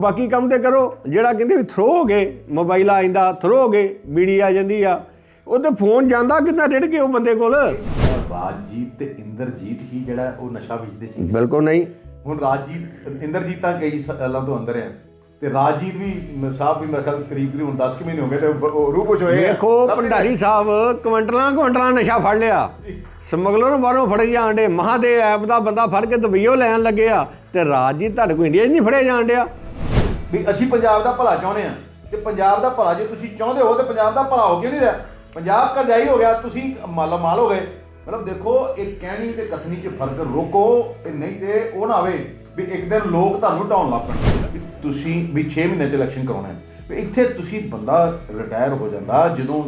ਬਾਕੀ ਕੰਮ ਤੇ ਕਰੋ। ਜਿਹੜਾ ਕਹਿੰਦੇ ਵੀ ਥਰੋ ਹੋ ਗਏ ਮੋਬਾਈਲ ਆ ਜਾਂਦਾ ਥਰੋ ਹੋ ਗਏ ਬੀੜੀ ਆ ਜਾਂਦੀ ਆ। ਉਹਦੇ ਫੋਨ ਜਾਂਦਾ ਕਿੰਨਾ ਡਿੜ ਕੇ ਉਹ ਬੰਦੇ ਕੋਲ? ਰਾਜਜੀਤ ਤੇ ਇੰਦਰਜੀਤ ਹੀ ਜਿਹੜਾ ਉਹ ਨਸ਼ਾ ਵੇਚਦੇ ਸੀ। ਬਿਲਕੁਲ ਨਹੀਂ। ਹੁਣ ਰਾਜਜੀਤ ਇੰਦਰਜੀਤ ਤਾਂ ਕਈ ਸਾਲਾਂ ਤੋਂ ਅੰਦਰ ਹੈ। ਤੇ ਰਾਜਜੀਤ ਵੀ ਸਾਹਿਬ ਵੀ ਮੇਰੇ ਖਿਆਲ ਕਰੀਬ ਕਰੀਬ ਹੁਣ 10 ਕੁ ਮਹੀਨੇ ਹੋ ਗਏ ਤੇ ਉਹ- ਉਹ ਰੂਪ ਚ ਹੋਏ ਆ। ਦੇਖੋ ਭੰਡਾਰੀ ਸਾਹਿਬ ਕੁਇੰਟਲਾਂ ਕੁਇੰਟਲਾਂ ਨਸ਼ਾ ਫੜ ਲਿਆ। ਸਮਗਲਰ ਨੂੰ ਬਾਹਰੋਂ ਫੜੇ ਡੇ ਮਹਾਦੇ ਐਪ ਦਾ ਬੰਦਾ ਫੜ ਕੇ ਦੁਬਈਓ ਲੈਣ ਲੱਗਿਆ ਤੇ ਰਾਜ ਜੀ ਤੁਹਾਡੇ ਕੋਲ ਇੰਡੀਆ 'ਚ ਨਹੀਂ ਫੜੇ ਜਾਣ ਡਿਆ। ਵੀ ਅਸੀਂ ਪੰਜਾਬ ਦਾ ਭਲਾ ਚਾਹੁੰਦੇ ਆ ਤੇ ਪੰਜਾਬ ਦਾ ਭਲਾ ਜੇ ਤੁਸੀਂ ਚਾਹੁੰਦੇ ਹੋ ਤੇ ਪੰਜਾਬ ਦਾ ਭਲਾ ਹੋ ਕਿਉਂ ਨਹੀਂ ਰਿਹਾ? ਪੰਜਾਬ ਕਰਜ਼ਾਈ ਹੋ ਗਿਆ, ਤੁਸੀਂ ਮਾਲਾ ਮਾਲ ਹੋ ਗਏ। ਮਤਲਬ ਦੇਖੋ, ਇਹ ਕਹਿਣੀ ਤੇ ਕਥਨੀ 'ਚ ਫ਼ਰਕ ਰੋਕੋ ਇਹ ਨਹੀਂ ਤੇ ਉਹ ਨਾ ਆਵੇ ਵੀ ਇੱਕ ਦਿਨ ਲੋਕ ਤੁਹਾਨੂੰ ਢਾਉਣ ਲੱਗ ਪੈਣ। ਵੀ ਤੁਸੀਂ ਵੀ 6 ਮਹੀਨੇ 'ਚ ਇਲੈਕਸ਼ਨ ਕਰਾਉਣਾ ਹੈ ਵੀ ਇੱਥੇ ਤੁਸੀਂ ਬੰਦਾ ਰਿਟਾਇਰ ਹੋ ਜਾਂਦਾ, ਜਦੋਂ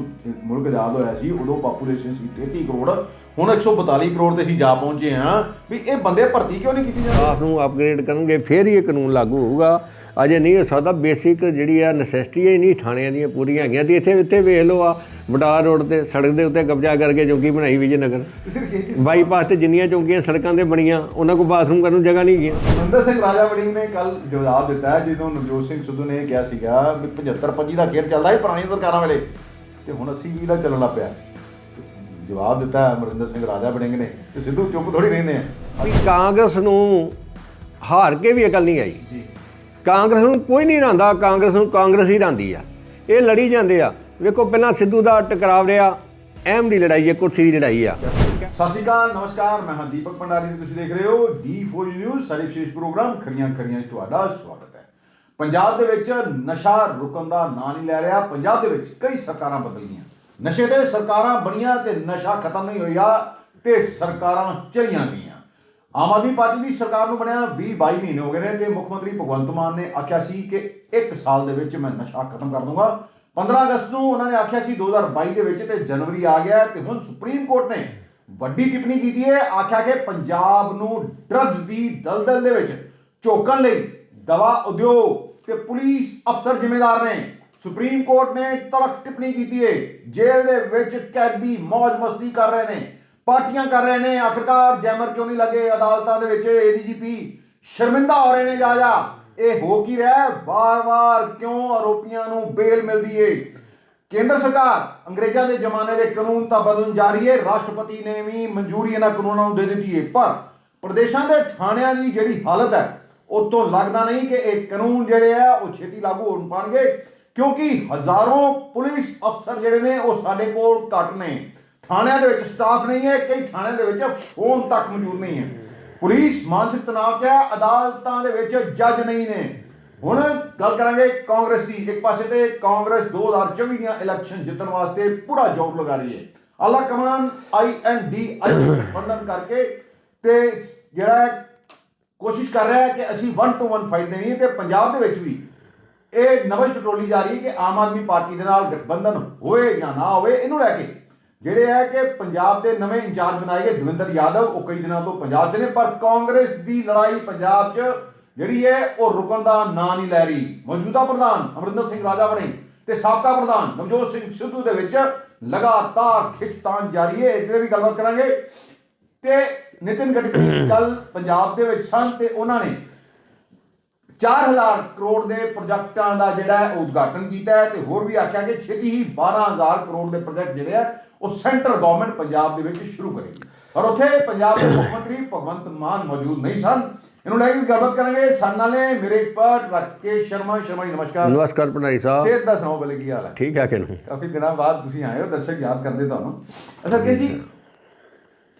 ਮੁਲਕ ਆਜ਼ਾਦ ਹੋਇਆ ਸੀ, ਉਦੋਂ ਪਾਪੂਲੇਸ਼ਨ ਸੀ 33 ਕਰੋੜ, ਹੁਣ 142 ਕਰੋੜ ਤੇ ਅਸੀਂ ਜਾ ਪਹੁੰਚੇ ਆ ਵੀ ਇਹ ਬੰਦੇ ਭਰਤੀ ਕਿਉਂ ਨਹੀਂ ਕੀਤੀ ਜਾਂਦੀ? ਆਪ ਨੂੰ ਅਪਗ੍ਰੇਡ ਕਰਨਗੇ, ਫਿਰ ਹੀ ਇਹ ਕਾਨੂੰਨ ਲਾਗੂ ਹੋਊਗਾ। ਅਜੇ ਨਹੀਂ ਹੋ ਸਕਦਾ ਬੇਸਿਕ ਜਿਹੜੀ ਆ ਨੈਸੈਸਿਟੀ ਹੀ ਨਹੀਂ ਥਾਣਿਆਂ ਦੀਆਂ ਪੂਰੀਆਂ ਹੈਗੀਆਂ ਤੇ ਇੱਥੇ ਇੱਥੇ ਵੇਖ ਲਓ ਆ ਬਟਾਰ ਰੋਡ ਤੇ ਸੜਕ ਦੇ ਉੱਤੇ ਕਬਜ਼ਾ ਕਰਕੇ ਚੌਂਕੀ ਬਣਾਈ ਵਿਜੇ ਨਗਰ। ਕੀ ਬਾਈਪਾਸ ਤੇ ਜਿੰਨੀਆਂ ਚੌਂਕੀਆਂ ਸੜਕਾਂ ਤੇ ਬਣੀਆਂ ਉਹਨਾਂ ਕੋਲ ਬਾਥਰੂਮ ਕਰਨ ਨੂੰ ਜਗ੍ਹਾ ਨਹੀਂ ਗਿਆ ਸੁਰਿੰਦਰ ਸਿੰਘ ਰਾਜਾ ਵੜਿੰਗ ਨੇ ਕੱਲ ਜਵਾਬ ਦਿੱਤਾ ਜਦੋਂ ਨਵਜੋਤ ਸਿੰਘ ਸਿੱਧੂ ਨੇ ਕਿਹਾ ਸੀਗਾ ਵੀ 75 25 ਦਾ ਖੇਡ ਚੱਲਦਾ ਸੀ ਪੁਰਾਣੀਆਂ ਸਰਕਾਰਾਂ ਵੇਲੇ। ਤੇ ਹੁਣ 80 20 ਦਾ ਚੱਲਣ ਲੱਗ ਪਿਆ। ਜਵਾਬ ਦਿੱਤਾ ਅਮਰਿੰਦਰ ਸਿੰਘ ਰਾਜਾ ਵੜਿੰਗ ਨੇ ਤੇ ਸਿੱਧੂ ਚੁੱਪ ਥੋੜੀ ਰਹਿੰਦੇ ਆ। ਵੀ ਕਾਂਗਰਸ ਨੂੰ ਹਾਰ ਕੇ ਵੀ ਅਕਲ ਨਹੀਂ ਆਈ। ਜੀ। ਕਾਂਗਰਸ ਨੂੰ ਕੋਈ ਨਹੀਂ ਰਾਂਦਾ, ਕਾਂਗਰਸ ਨੂੰ ਕਾਂਗਰਸ ਹੀ ਰਾਂਦੀ ਆ। ਇਹ ਲੜੀ ਜਾਂਦੇ ਆ। ਵੇਖੋ, ਪਹਿਲਾਂ ਸਿੱਧੂ ਦਾ ਟਕਰਾਵ ਰਿਹਾ, ਅਹਿਮ ਦੀ ਲੜਾਈ ਹੈ, ਕੁਰਸੀ ਦੀ ਲੜਾਈ ਆ। ਸਤਿ ਸ਼੍ਰੀ ਅਕਾਲ, ਨਮਸਕਾਰ, ਮੈਂ ਹਾਂ ਦੀਪਕ ਭੰਡਾਰੀ ਤੇ ਤੁਸੀਂ ਦੇਖ ਰਹੇ ਹੋ D4 ਨਿਊਜ਼ ਸਾਡੇ ਵਿਸ਼ੇਸ਼ ਪ੍ਰੋਗਰਾਮ, ਖਰੀਆਂ ਖਰੀਆਂ ਤੁਹਾਡਾ ਸਵਾਗਤ ਹੈ। ਪੰਜਾਬ ਦੇ ਵਿੱਚ ਨਸ਼ਾ ਰੁਕਣ ਦਾ ਨਾਂ ਨਹੀਂ ਲੈ ਰਿਹਾ। ਪੰਜਾਬ ਦੇ ਵਿੱਚ ਕਈ ਸਰਕਾਰਾਂ ਬਦਲ ਗਈਆਂ ਨਸ਼ੇ ਤੇ ਸਰਕਾਰਾਂ ਬਣੀਆਂ ਤੇ ਨਸ਼ਾ ਖਤਮ ਨਹੀਂ ਹੋਇਆ ਤੇ ਸਰਕਾਰਾਂ ਚਲੀਆਂ ਗਈਆਂ। ਆਮ ਆਦਮੀ ਪਾਰਟੀ ਦੀ ਸਰਕਾਰ ਨੂੰ ਬਣਿਆ 20 22 ਮਹੀਨੇ ਹੋ ਗਏ ਨੇ ਤੇ ਮੁੱਖ ਮੰਤਰੀ ਭਗਵੰਤ ਮਾਨ ਨੇ ਆਖਿਆ ਸੀ ਕਿ ਇੱਕ ਸਾਲ ਦੇ ਵਿੱਚ ਮੈਂ ਨਸ਼ਾ ਖਤਮ ਕਰ ਦੂੰਗਾ। 15 ਅਗਸਤ ਨੂੰ ਉਹਨਾਂ ਨੇ ਆਖਿਆ ਸੀ 2022 ਦੇ ਵਿੱਚ ਤੇ ਜਨਵਰੀ ਆ ਗਿਆ ਤੇ ਹੁਣ ਸੁਪਰੀਮ ਕੋਰਟ ਨੇ ਵੱਡੀ ਟਿੱਪਣੀ ਕੀਤੀ ਹੈ। ਆਖਿਆ ਕਿ ਪੰਜਾਬ ਨੂੰ ਡਰੱਗਸ ਦੀ ਦਲਦਲ ਦੇ ਵਿੱਚ ਝੋਕਣ ਲਈ ਦਵਾ ਉਦਯੋਗ ਤੇ ਪੁਲਿਸ ਅਫਸਰ ਜ਼ਿੰਮੇਦਾਰ ਨੇ। ਸੁਪਰੀਮ ਕੋਰਟ ਨੇ ਤਲਕ ਟਿੱਪਣੀ ਕੀਤੀ ਹੈ। ਜੇਲ੍ਹ ਦੇ ਵਿੱਚ ਕੈਦੀ ਮौज ਮਸਤੀ ਕਰ ਰਹੇ ਨੇ। ਪਾਰਟੀਆਂ ਕਰ ਰਹੇ ਨੇ, ਆਖਰਕਾਰ ਜੈਮਰ ਕਿਉਂ ਨਹੀਂ ਲੱਗੇ ਅਦਾਲਤਾਂ ਦੇ ਵਿੱਚ? ਏਡੀਜੀਪੀ ਸ਼ਰਮਿੰਦਾ ਹੋ ਰਹੇ ਨੇ, ਜਾ ਜਾ। ਇਹ ਹੋ ਕੀ ਰਿਹਾ ਵਾਰ-ਵਾਰ ਕਿਉਂ ਆਰੋਪੀਆਂ ਨੂੰ ਬੇਲ ਮਿਲਦੀ ਏ? ਕੇਂਦਰ ਸਰਕਾਰ, ਅੰਗਰੇਜ਼ਾਂ ਦੇ ਜ਼ਮਾਨੇ ਦੇ ਕਾਨੂੰਨ ਤਾਂ ਬਦਲਣ ਜਾ ਰਹੀ ਹੈ ਰਾਸ਼ਟਰਪਤੀ ਨੇ ਵੀ ਮਨਜ਼ੂਰੀ ਇਹਨਾਂ ਕਾਨੂੰਨਾਂ ਨੂੰ ਦੇ ਦਿੱਤੀ ਹੈ ਪਰ ਪ੍ਰਦੇਸ਼ਾਂ ਦੇ ਥਾਣਿਆਂ ਦੀ ਜਿਹੜੀ ਹਾਲਤ ਹੈ, ਉਹ ਲੱਗਦਾ ਨਹੀਂ ਕਿ ਇਹ ਕਾਨੂੰਨ ਜਿਹੜੇ ਆ, ਉਹ ਛੇਤੀ ਲਾਗੂ ਹੋਣ ਪਾਣਗੇ। ਕਿਉਂਕਿ ਹਜ਼ਾਰਾਂ ਪੁਲਿਸ ਅਫਸਰ ਜਿਹੜੇ ਨੇ, ਉਹ ਸਾਡੇ ਕੋਲ ਘੱਟ ਨੇ। ਥਾਣਿਆਂ ਦੇ ਵਿੱਚ ਸਟਾਫ ਨਹੀਂ ਹੈ, ਕਈ ਥਾਣਿਆਂ ਦੇ ਵਿੱਚ ਫੋਨ ਤੱਕ ਮੌਜੂਦ ਨਹੀਂ ਹੈ। ਪੁਲਿਸ ਮਾਨਸਿਕ ਤਣਾਅ 'ਚ ਹੈ, ਅਦਾਲਤਾਂ ਦੇ ਵਿੱਚ ਜੱਜ ਨਹੀਂ ਨੇ। ਹੁਣ ਗੱਲ ਕਰਾਂਗੇ ਕਾਂਗਰਸ ਦੀ। ਇੱਕ ਪਾਸੇ ਤੇ ਕਾਂਗਰਸ 2024 ਦੀਆਂ ਇਲੈਕਸ਼ਨ ਜਿੱਤਣ ਵਾਸਤੇ ਪੂਰਾ ਜੋਬ ਲਗਾ ਰਹੀ ਹੈ। ਆਲਾ ਕਮਾਨ ਆਈਐਨਡੀ ਬੰਧਨ ਕਰਕੇ ਤੇ ਜਿਹੜਾ ਕੋਸ਼ਿਸ਼ ਕਰ ਰਿਹਾ ਹੈ ਕਿ ਅਸੀਂ 1 ਟੂ 1 ਫਾਈਟ ਦੇਣੀ ਹੈ ਤੇ ਪੰਜਾਬ ਦੇ ਵਿੱਚ ਵੀ ਇਹ ਨਵਜ ਟਟੋਲੀ ਜਾ ਰਹੀ ਹੈ ਕਿ ਆਮ ਆਦਮੀ ਪਾਰਟੀ ਦੇ ਨਾਲ ਗਠਬੰਧਨ ਹੋਏ ਜਾਂ ਨਾ ਹੋਵੇ, ਇਹਨੂੰ ਲੈ ਕੇ ਜਿਹੜੇ ਹੈ ਕਿ ਪੰਜਾਬ ਦੇ ਨਵੇਂ ਇੰਚਾਰਜ ਬਣਾਏ ਗਏ ਦਵਿੰਦਰ ਯਾਦਵ ਉਹ ਕਈ ਦਿਨਾਂ ਤੋਂ ਪੰਜਾਬ 'ਚ ਨੇ ਪਰ ਕਾਂਗਰਸ ਦੀ ਲੜਾਈ ਪੰਜਾਬ 'ਚ ਜਿਹੜੀ ਹੈ ਉਹ ਰੁਕਣ ਦਾ ਨਾਂ ਨਹੀਂ ਲੈ ਰਹੀ। ਮੌਜੂਦਾ ਪ੍ਰਧਾਨ ਅਮਰਿੰਦਰ ਸਿੰਘ ਰਾਜਾ ਬਣੇ ਤੇ ਸਾਬਕਾ ਪ੍ਰਧਾਨ ਨਵਜੋਤ ਸਿੰਘ ਸਿੱਧੂ ਦੇ ਵਿੱਚ ਲਗਾਤਾਰ ਖਿੱਚਤਾਨ ਜਾਰੀ ਹੈ। ਇਹਦੇ ਵੀ ਗੱਲਬਾਤ ਕਰਾਂਗੇ। ਤੇ ਨਿਤਿਨ ਗਡਕਰੀ ਕੱਲ ਪੰਜਾਬ ਦੇ ਵਿੱਚ ਸਨ ਤੇ ਉਹਨਾਂ ਨੇ 4000 ਕਰੋੜ ਦੇ ਪ੍ਰੋਜੈਕਟਾਂ ਦਾ ਜਿਹੜਾ ਉਦਘਾਟਨ ਕੀਤਾ ਹੈ ਤੇ ਹੋਰ ਵੀ ਆਖਿਆ ਕਿ ਛੇਤੀ ਹੀ 12000 ਕਰੋੜ ਦੇ ਪ੍ਰੋਜੈਕਟ ਜਿਹੜੇ ਆ ਉਹ ਸੈਂਟਰ ਗਵਰਨਮੈਂਟ ਪੰਜਾਬ ਦੇ ਵਿੱਚ ਸ਼ੁਰੂ ਕਰੇਗੀ। ਔਰ ਉੱਥੇ ਪੰਜਾਬ ਦੇ ਮੁੱਖ ਮੰਤਰੀ ਭਗਵੰਤ ਮਾਨ ਮੌਜੂਦ ਨਹੀਂ ਸਨ। ਇਹਨੂੰ ਲੈ ਕੇ ਗੱਲਬਾਤ ਕਰਾਂਗੇ। ਸਾਡੇ ਨਾਲ ਨੇ ਮੇਰੇ ਐਕਸਪਰਟ ਰਾਕੇਸ਼ ਸ਼ਰਮਾ। ਸ਼ਰਮਾ ਜੀ ਨਮਸਕਾਰ। ਨਮਸਕਾਰ ਭੰਡਾਰੀ ਸਾਹਿਬ। ਸਿਹਤ ਦਾ ਸੁਣਾਓ ਬਲੇ ਕੀ ਹਾਲ ਹੈ? ਠੀਕ ਹੈ ਕਿ ਨਹੀਂ ਕਾਫੀ ਦਿਨਾਂ ਬਾਅਦ ਤੁਸੀਂ ਆਏ ਹੋ ਦਰਸ਼ਕ ਯਾਦ ਕਰਦੇ ਤੁਹਾਨੂੰ। ਅੱਛਾ ਕਿ ਜੀ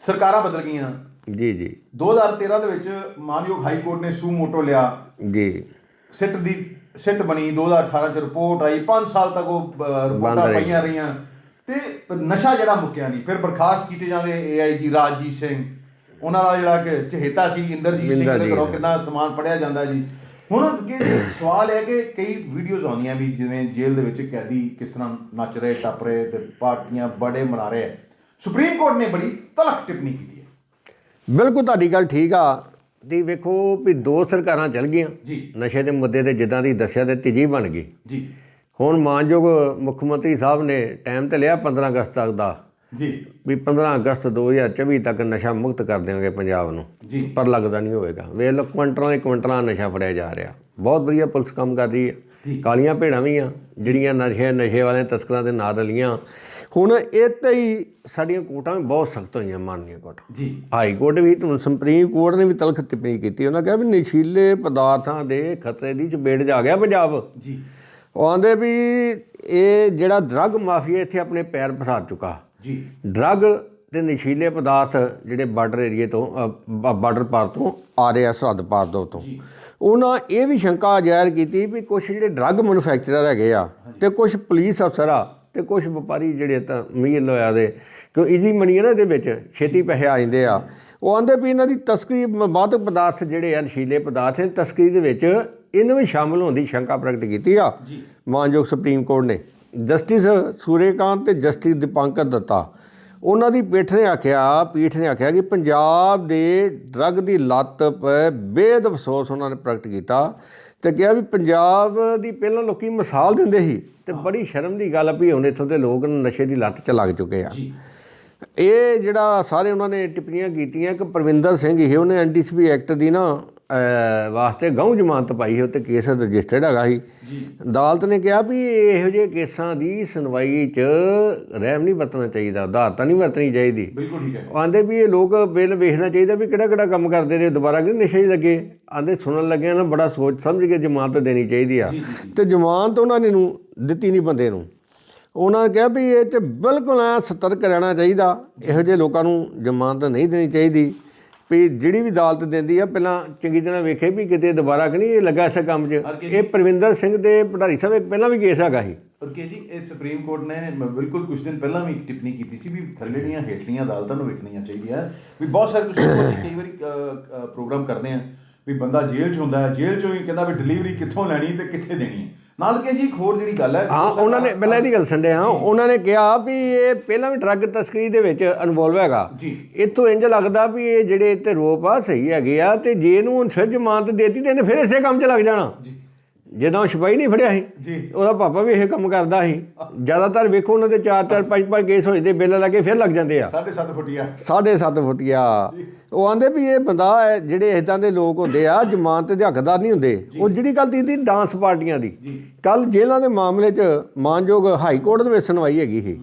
ਸਰਕਾਰਾਂ ਬਦਲ ਗਈਆਂ। ਜੀ ਜੀ। 2013 ਦੇ ਵਿੱਚ ਮਾਨਯੋਗ ਹਾਈ ਕੋਰਟ ਨੇ ਸੂ ਮੋਟੋ ਲਿਆ। ਜੀ। ਸਿੱਟ ਦੀ ਸਿੱਟ ਬਣੀ। 2018 ਚ ਰਿਪੋਰਟ ਆਈ। 5 ਸਾਲ ਤੱਕ ਉਹ ਰਿਪੋਰਟਾਂ। ਪਈਆਂ ਰਹੀਆਂ। ਤੇ ਨਸ਼ਾ ਜਿਹੜਾ ਮੁੱਕਿਆ ਨਹੀਂ ਫਿਰ ਬਰਖਾਸਤ ਕੀਤੇ ਜਾਂਦੇ ਏਆਈਜੀ ਰਾਜਜੀਤ ਸਿੰਘ ਉਹਨਾਂ ਦਾ ਜਿਹੜਾ ਕਿ ਚਹੇਤਾ ਸੀ ਇੰਦਰਜੀਤ ਸਿੰਘ। ਦੇ ਘਰੋਂ ਕਿੰਨਾ ਸਮਾਨ ਪੜਿਆ ਜਾਂਦਾ ਜੀ। ਹੁਣ ਅੱਗੇ ਸਵਾਲ ਹੈ ਕਿ ਕਈ ਵੀਡੀਓਜ਼ ਆਉਂਦੀਆਂ ਵੀ ਜਿਵੇਂ ਜੇਲ੍ਹ ਦੇ ਵਿੱਚ ਕੈਦੀ ਕਿਸ ਤਰ੍ਹਾਂ ਨੱਚ ਰਹੇ ਟੱਪ ਰਹੇ ਤੇ ਪਾਰਟੀਆਂ ਬੜੇ ਮਨਾ ਰਹੇ ਸੁਪਰੀਮ ਕੋਰਟ ਨੇ ਬੜੀ ਤਲਖ ਟਿੱਪਣੀ ਕੀਤੀ ਹੈ। ਬਿਲਕੁਲ ਤੁਹਾਡੀ ਗੱਲ ਠੀਕ ਆ। ਤੇ ਵੇਖੋ ਵੀ ਦੋ ਸਰਕਾਰਾਂ ਚੱਲ ਗਈਆਂ। ਜੀ। ਨਸ਼ੇ ਦੇ ਮੁੱਦੇ ਤੇ ਜਿੱਦਾਂ ਦੀ ਦੱਸਿਆ ਤੇ ਤੀਜੀ ਬਣ ਗਈ। ਜੀ। ਹੁਣ ਮਾਨਯੋਗ ਮੁੱਖ ਮੰਤਰੀ ਸਾਹਿਬ ਨੇ ਟਾਈਮ ਤੇ ਲਿਆ 15 ਅਗਸਤ ਤੱਕ ਦਾ। ਜੀ। ਵੀ 15 ਅਗਸਤ 2024 ਤੱਕ ਨਸ਼ਾ ਮੁਕਤ ਕਰ ਦੇਵਾਂਗੇ ਪੰਜਾਬ ਨੂੰ। ਜੀ। ਪਰ ਲੱਗਦਾ ਨਹੀਂ ਹੋਵੇਗਾ। ਵੇਖ ਲਓ ਕੁਇੰਟਲਾਂ ਦੇ ਕੁਇੰਟਲਾਂ ਨਸ਼ਾ ਫੜਿਆ ਜਾ ਰਿਹਾ। ਬਹੁਤ ਵਧੀਆ ਪੁਲਿਸ ਕੰਮ ਕਰ ਰਹੀ ਹੈ। ਕਾਲੀਆਂ ਭੇੜਾਂ ਵੀ ਆ ਜਿਹੜੀਆਂ ਨਸ਼ੇ ਨਸ਼ੇ ਵਾਲੇ ਤਸਕਰਾਂ ਦੇ ਨਾਲ ਰਲੀਆਂ। ਹੁਣ ਇਹ ਤੇ ਹੀ ਸਾਡੀਆਂ ਕੋਰਟਾਂ ਵੀ ਬਹੁਤ ਸਖਤ ਹੋਈਆਂ ਮਾਨਨੀय ਕੋਰਟ। ਜੀ। ਹਾਈ ਕੋਰਟ ਵੀ ਤੁਹਾਨੂੰ ਸੁਪਰੀਮ ਕੋਰਟ ਨੇ ਵੀ ਤਲਖ ਟਿੱਪਣੀ ਕੀਤੀ। ਉਹਨਾਂ ਕਿਹਾ ਵੀ ਨਸ਼ੀਲੇ ਪਦਾਰਥਾਂ ਦੇ ਖਤਰੇ ਦੀ ਚਪੇਟ ਆ ਗਿਆ ਪੰਜਾਬ। ਜੀ। ਉਹ ਆਂਦੇ ਵੀ ਇਹ ਜਿਹੜਾ ਡਰੱਗ ਮਾਫੀਆ ਇੱਥੇ ਆਪਣੇ ਪੈਰ ਪਸਾਰ ਚੁੱਕਾ। ਜੀ। ਡਰੱਗ ਤੇ ਨਸ਼ੀਲੇ ਪਦਾਰਥ ਜਿਹੜੇ ਬਾਰਡਰ ਏਰੀਏ ਤੋਂ ਬਾਰਡਰ ਪਾਰ ਤੋਂ ਆ ਰਹੇ ਆ ਸਰਹੱਦ ਪਾਰ ਤੋਂ ਤੋਂ ਉਹਨਾਂ ਇਹ ਵੀ ਸ਼ੰਕਾ ਜ਼ਾਹਿਰ ਕੀਤੀ ਵੀ ਕੁਝ ਜਿਹੜੇ ਡਰੱਗ ਮੈਨੂਫੈਕਚਰਰ ਹੈਗੇ ਆ ਤੇ ਕੁਝ ਪੁਲਿਸ ਅਫਸਰ ਆ ਤੇ ਕੁਝ ਵਪਾਰੀ ਜਿਹੜੇ ਤਾਂ ਮੀਲ ਹੋਇਆ ਦੇ। ਕਿਉਂ ਇਜੀ ਮਨੀ ਹੈ ਨਾ ਇਹਦੇ ਵਿੱਚ ਛੇਤੀ ਪੈਸੇ ਆ ਜਾਂਦੇ ਆ। ਉਹ ਆਂਦੇ ਵੀ ਇਹਨਾਂ ਦੀ ਤਸਕਰੀ ਮਾਦਕ ਪਦਾਰਥ ਜਿਹੜੇ ਆ ਨਸ਼ੀਲੇ ਪਦਾਰਥ ਨੇ ਤਸਕਰੀ ਦੇ ਵਿੱਚ ਇਹਨਾਂ ਵੀ ਸ਼ਾਮਲ ਹੋਣ ਦੀ ਸ਼ੰਕਾ ਪ੍ਰਗਟ ਕੀਤੀ ਆ। ਮਾਨਯੋਗ ਸੁਪਰੀਮ ਕੋਰਟ ਨੇ ਜਸਟਿਸ ਸੂਰੇਕਾਂਤ ਤੇ ਜਸਟਿਸ ਦੀਪੰਕਰ ਦੱਤਾ। ਉਹਨਾਂ ਦੀ ਪੀਠ ਨੇ ਆਖਿਆ ਪੀਠ ਨੇ ਆਖਿਆ ਕਿ ਪੰਜਾਬ ਦੇ ਡਰੱਗ ਦੀ ਲੱਤ 'ਤੇ ਬੇਦ ਅਫਸੋਸ ਉਹਨਾਂ ਨੇ ਪ੍ਰਗਟ ਕੀਤਾ ਤੇ ਕਿਹਾ ਵੀ ਪੰਜਾਬ ਦੀ ਪਹਿਲਾਂ ਲੋਕੀ ਮਿਸਾਲ ਦਿੰਦੇ ਸੀ ਤੇ ਬੜੀ ਸ਼ਰਮ ਦੀ ਗੱਲ ਆ ਵੀ ਹੁਣ ਇੱਥੋਂ ਦੇ ਲੋਕ ਨਸ਼ੇ ਦੀ ਲੱਤ 'ਚ ਲੱਗ ਚੁੱਕੇ ਆ। ਇਹ ਜਿਹੜਾ ਸਾਰੇ ਉਹਨਾਂ ਨੇ ਟਿੱਪਣੀਆਂ ਕੀਤੀਆਂ ਕਿ ਪ੍ਰਵਿੰਦਰ ਸਿੰਘ ਇਹ ਉਹਨੇ ਐਨਟੀਸੀਪੀ ਐਕਟ ਦੀ ਨਾ ਵਾਸਤੇ ਗਊ ਜ਼ਮਾਨਤ ਪਾਈ ਹੈ ਉੱਤੇ ਕੇਸ ਰਜਿਸਟਰਡ ਹੈਗਾ ਸੀ। ਅਦਾਲਤ ਨੇ ਕਿਹਾ ਵੀ ਇਹੋ ਜਿਹੇ ਕੇਸਾਂ ਦੀ ਸੁਣਵਾਈ 'ਚ ਰਹਿਮ ਨਹੀਂ ਵਰਤਣਾ ਚਾਹੀਦਾ ਉਦਾਰਤਾ ਨਹੀਂ ਵਰਤਣੀ ਚਾਹੀਦੀ। ਬਿਲਕੁਲ ਠੀਕ ਹੈ। ਉਹ ਆਂਦੇ ਵੀ ਇਹ ਲੋਕ ਬਿਲ ਵੇਖਣਾ ਚਾਹੀਦਾ ਵੀ ਕਿਹੜਾ ਕਿਹੜਾ ਕੰਮ ਕਰਦੇ ਨੇ ਦੁਬਾਰਾ ਕਿ ਨਸ਼ੇ ਲੱਗੇ? ਆਂਦੇ ਸੁਣਨ ਲੱਗਿਆ ਨਾ ਬੜਾ ਸੋਚ ਸਮਝ ਕੇ ਜ਼ਮਾਨਤ ਦੇਣੀ ਚਾਹੀਦੀ ਆ। ਤੇ ਜ਼ਮਾਨਤ ਉਹਨਾਂ ਨੇ ਨੂੰ ਦਿੱਤੀ ਨਹੀਂ ਬੰਦੇ ਨੂੰ। ਉਹਨਾਂ ਨੇ ਕਿਹਾ ਵੀ ਇਹ ਤੇ ਬਿਲਕੁਲ ਸਤਰਕ ਰਹਿਣਾ ਚਾਹੀਦਾ ਇਹੋ ਜਿਹੇ ਲੋਕਾਂ ਨੂੰ ਜ਼ਮਾਨਤ ਨਹੀਂ ਦੇਣੀ ਚਾਹੀਦੀ। ਵੀ ਜਿਹੜੀ ਵੀ ਅਦਾਲਤ ਦਿੰਦੀ ਆ ਪਹਿਲਾਂ ਚੰਗੀ ਤਰ੍ਹਾਂ ਵੇਖੇ ਵੀ ਕਿਤੇ ਦੁਬਾਰਾ ਕਿ ਨਹੀਂ ਇਹ ਲੱਗਾ ਇਸ ਕੰਮ 'ਚ। ਇਹ ਪ੍ਰਵਿੰਦਰ ਸਿੰਘ ਦੇ ਭੰਡਾਰੀ ਸਾਹਿਬ ਇੱਕ ਪਹਿਲਾਂ ਵੀ ਕੇਸ ਹੈਗਾ ਸੀ। ਪਰ ਕੇ ਜੀ ਇਹ ਸੁਪਰੀਮ ਕੋਰਟ ਨੇ ਬਿਲਕੁਲ ਕੁਝ ਦਿਨ ਪਹਿਲਾਂ ਵੀ ਇੱਕ ਟਿੱਪਣੀ ਕੀਤੀ ਸੀ ਵੀ ਥੱਲੇ ਦੀਆਂ ਹੇਠਲੀਆਂ ਅਦਾਲਤਾਂ ਨੂੰ ਵੇਖਣੀਆਂ ਚਾਹੀਦੀਆਂ। ਵੀ ਬਹੁਤ ਸਾਰੇ ਅਸੀਂ ਕਈ ਵਾਰੀ ਪ੍ਰੋਗਰਾਮ ਕਰਦੇ ਆ ਵੀ ਬੰਦਾ ਜੇਲ੍ਹ 'ਚ ਹੁੰਦਾ ਹੈ ਜੇਲ੍ਹ 'ਚੋਂ ਹੀ ਕਹਿੰਦਾ ਵੀ ਡਿਲੀਵਰੀ ਕਿੱਥੋਂ ਲੈਣੀ ਤੇ ਕਿੱਥੇ ਦੇਣੀ ਹੈ। ਨਾਲ ਕੇ ਜੀ ਇੱਕ ਹੋਰ ਜਿਹੜੀ ਗੱਲ ਹੈ ਹਾਂ ਉਹਨਾਂ ਨੇ ਪਹਿਲਾਂ ਇਹਦੀ ਗੱਲ ਸੰਡੇ ਹਾਂ ਉਹਨਾਂ ਨੇ ਕਿਹਾ ਵੀ ਇਹ ਪਹਿਲਾਂ ਵੀ ਡਰੱਗ ਤਸਕਰੀ ਦੇ ਵਿੱਚ ਇਨਵੋਲਵ ਹੈਗਾ। ਜੀ। ਇੱਥੋਂ ਇੰਜ ਲੱਗਦਾ ਵੀ ਇਹ ਜਿਹੜੇ ਤੇ ਰੋਪ ਆ ਸਹੀ ਹੈਗੇ ਆ ਤੇ ਜੇ ਇਹਨੂੰ ਫਿਰ ਜ਼ਮਾਨਤ ਦੇਤੀ ਤੇ ਇਹਨੇ ਫਿਰ ਇਸੇ ਕੰਮ 'ਚ ਲੱਗ ਜਾਣਾ। ਜਦੋਂ ਸਿਪਾਹੀ ਨਹੀਂ ਫੜਿਆ ਸੀ ਜੀ। ਉਹਦਾ ਪਾਪਾ ਵੀ ਇਹ ਕੰਮ ਕਰਦਾ ਸੀ। ਜ਼ਿਆਦਾਤਰ ਵੇਖੋ ਉਹਨਾਂ ਦੇ 4-4 5-5 ਕੇਸ ਹੋਏ ਦੇ ਬਿੱਲ ਲੱਗੇ ਫਿਰ ਲੱਗ ਜਾਂਦੇ ਆ। 7.5 ਫੁੱਟੀਆ ਸਾਢੇ ਸੱਤ ਫੁੱਟੀਆ ਉਹ ਆਂਦੇ ਵੀ ਇਹ ਬੰਦਾ ਹੈ, ਜਿਹੜੇ ਇਦਾਂ ਦੇ ਲੋਕ ਹੁੰਦੇ ਆ ਜ਼ਮਾਨਤ ਦੇ ਹੱਕਦਾਰ ਨਹੀਂ ਹੁੰਦੇ। ਉਹ ਜਿਹੜੀ ਗੱਲ ਦੀ ਡਾਂਸ ਪਾਰਟੀਆਂ ਦੀ। ਕੱਲ ਜੇਲ੍ਹਾਂ ਦੇ ਮਾਮਲੇ 'ਚ ਮਾਨਯੋਗ ਹਾਈ ਕੋਰਟ ਦੇ ਵਿੱਚ ਸੁਣਵਾਈ ਹੈਗੀ ਸੀ।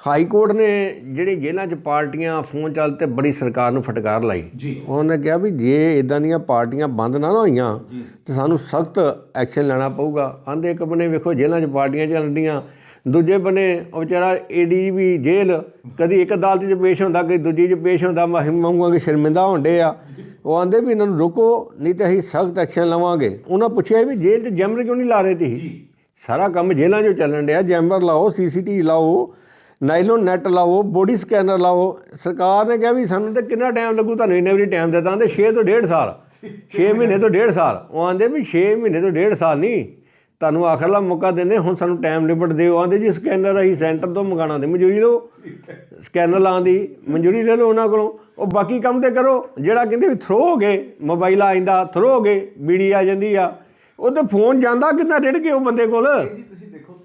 ਹਾਈ ਕੋਰਟ ਨੇ ਜਿਹੜੀ ਜੇਲ੍ਹਾਂ 'ਚ ਪਾਰਟੀਆਂ ਫੋਨ ਚੱਲ ਤੇ ਬੜੀ ਸਰਕਾਰ ਨੂੰ ਫਟਕਾਰ ਲਾਈ। ਉਹਨੇ ਕਿਹਾ ਵੀ ਜੇ ਇਦਾਂ ਦੀਆਂ ਪਾਰਟੀਆਂ ਬੰਦ ਨਾ ਹੋਈਆਂ ਤੇ ਸਾਨੂੰ ਸਖਤ ਐਕਸ਼ਨ ਲੈਣਾ ਪਊਗਾ। ਆਂਦੇ ਇੱਕ ਬੰਨੇ ਵੇਖੋ ਜੇਲ੍ਹਾਂ 'ਚ ਪਾਰਟੀਆਂ ਚੱਲਦੀਆਂ ਦੂਜੇ ਬੰਨੇ ਉਹ ਵਿਚਾਰਾ ਏਡੀਬੀ ਜੇਲ੍ਹ ਕਦੀ ਇੱਕ ਅਦਾਲਤ 'ਚ ਪੇਸ਼ ਹੁੰਦਾ ਕਦੀ ਦੂਜੀ 'ਚ ਪੇਸ਼ ਹੁੰਦਾ ਮਹਿਮਾਂ ਕਿ ਸ਼ਰਮਿੰਦਾ ਹੁੰਦੇ ਆ। ਉਹ ਆਂਦੇ ਵੀ ਇਹਨਾਂ ਨੂੰ ਰੋਕੋ ਨਹੀਂ ਤੇ ਅਸੀਂ ਸਖਤ ਐਕਸ਼ਨ ਲਵਾਂਗੇ। ਉਹਨਾਂ ਪੁੱਛਿਆ ਵੀ ਜੇਲ੍ਹ 'ਚ ਜੈਮਰ ਕਿਉਂ ਨਹੀਂ ਲਾ ਰਹੇ ਤੁਸੀਂ? ਸਾਰਾ ਕੰਮ ਜੇਲ੍ਹਾਂ 'ਚੋਂ ਚੱਲਣ ਡਿਆ ਜੈਮਰ ਲਾਓ ਸੀਸੀਟੀਵੀ ਲਾਓ ਨਾਈਲੋਨ ਨੈਟ ਲਾਓ, ਬੋਡੀ ਸਕੈਨਰ ਲਾਓ। ਸਰਕਾਰ ਨੇ ਕਿਹਾ ਵੀ ਸਾਨੂੰ ਤਾਂ ਕਿੰਨਾ ਟਾਈਮ ਲੱਗੂ, ਤੁਹਾਨੂੰ ਇੰਨੇ ਵਾਰੀ ਟਾਈਮ ਦੇ ਤੇ 6 ਤੋਂ 1.5 ਸਾਲ। 6 ਮਹੀਨੇ ਤੋਂ 1.5 ਸਾਲ। ਉਹ ਆਂਦੇ ਵੀ 6 ਮਹੀਨੇ ਤੋਂ 1.5 ਸਾਲ ਨਹੀਂ। ਤੁਹਾਨੂੰ ਆਖਰਲਾ ਮੌਕਾ ਦਿੰਦੇ, ਹੁਣ ਸਾਨੂੰ ਟਾਈਮ ਲਿਮਟ ਦਿਓ। ਆਂਦੇ ਜੀ ਸਕੈਨਰ ਅਸੀਂ ਸੈਂਟਰ ਤੋਂ ਮੰਗਾਣਾ ਤੇ ਮਨਜ਼ੂਰੀ ਲਓ। ਸਕੈਨਰ ਲਾਉਣ ਦੀ ਮਨਜ਼ੂਰੀ ਲੈ ਲਓ ਉਹਨਾਂ ਕੋਲੋਂ। ਉਹ ਬਾਕੀ ਕੰਮ ਤੇ ਕਰੋ। ਜਿਹੜਾ ਕਹਿੰਦੇ ਵੀ ਥਰੋ ਹੋ ਗਏ ਮੋਬਾਈਲ ਆ ਜਾਂਦਾ ਥਰੋ ਹੋ ਗਏ, ਬੀੜੀ ਆ ਜਾਂਦੀ ਆ। ਉਹ ਤੇ ਫੋਨ ਜਾਂਦਾ ਕਿੰਨਾ ਡਿੱਡ ਕੇ ਉਹ ਬੰਦੇ ਕੋਲ?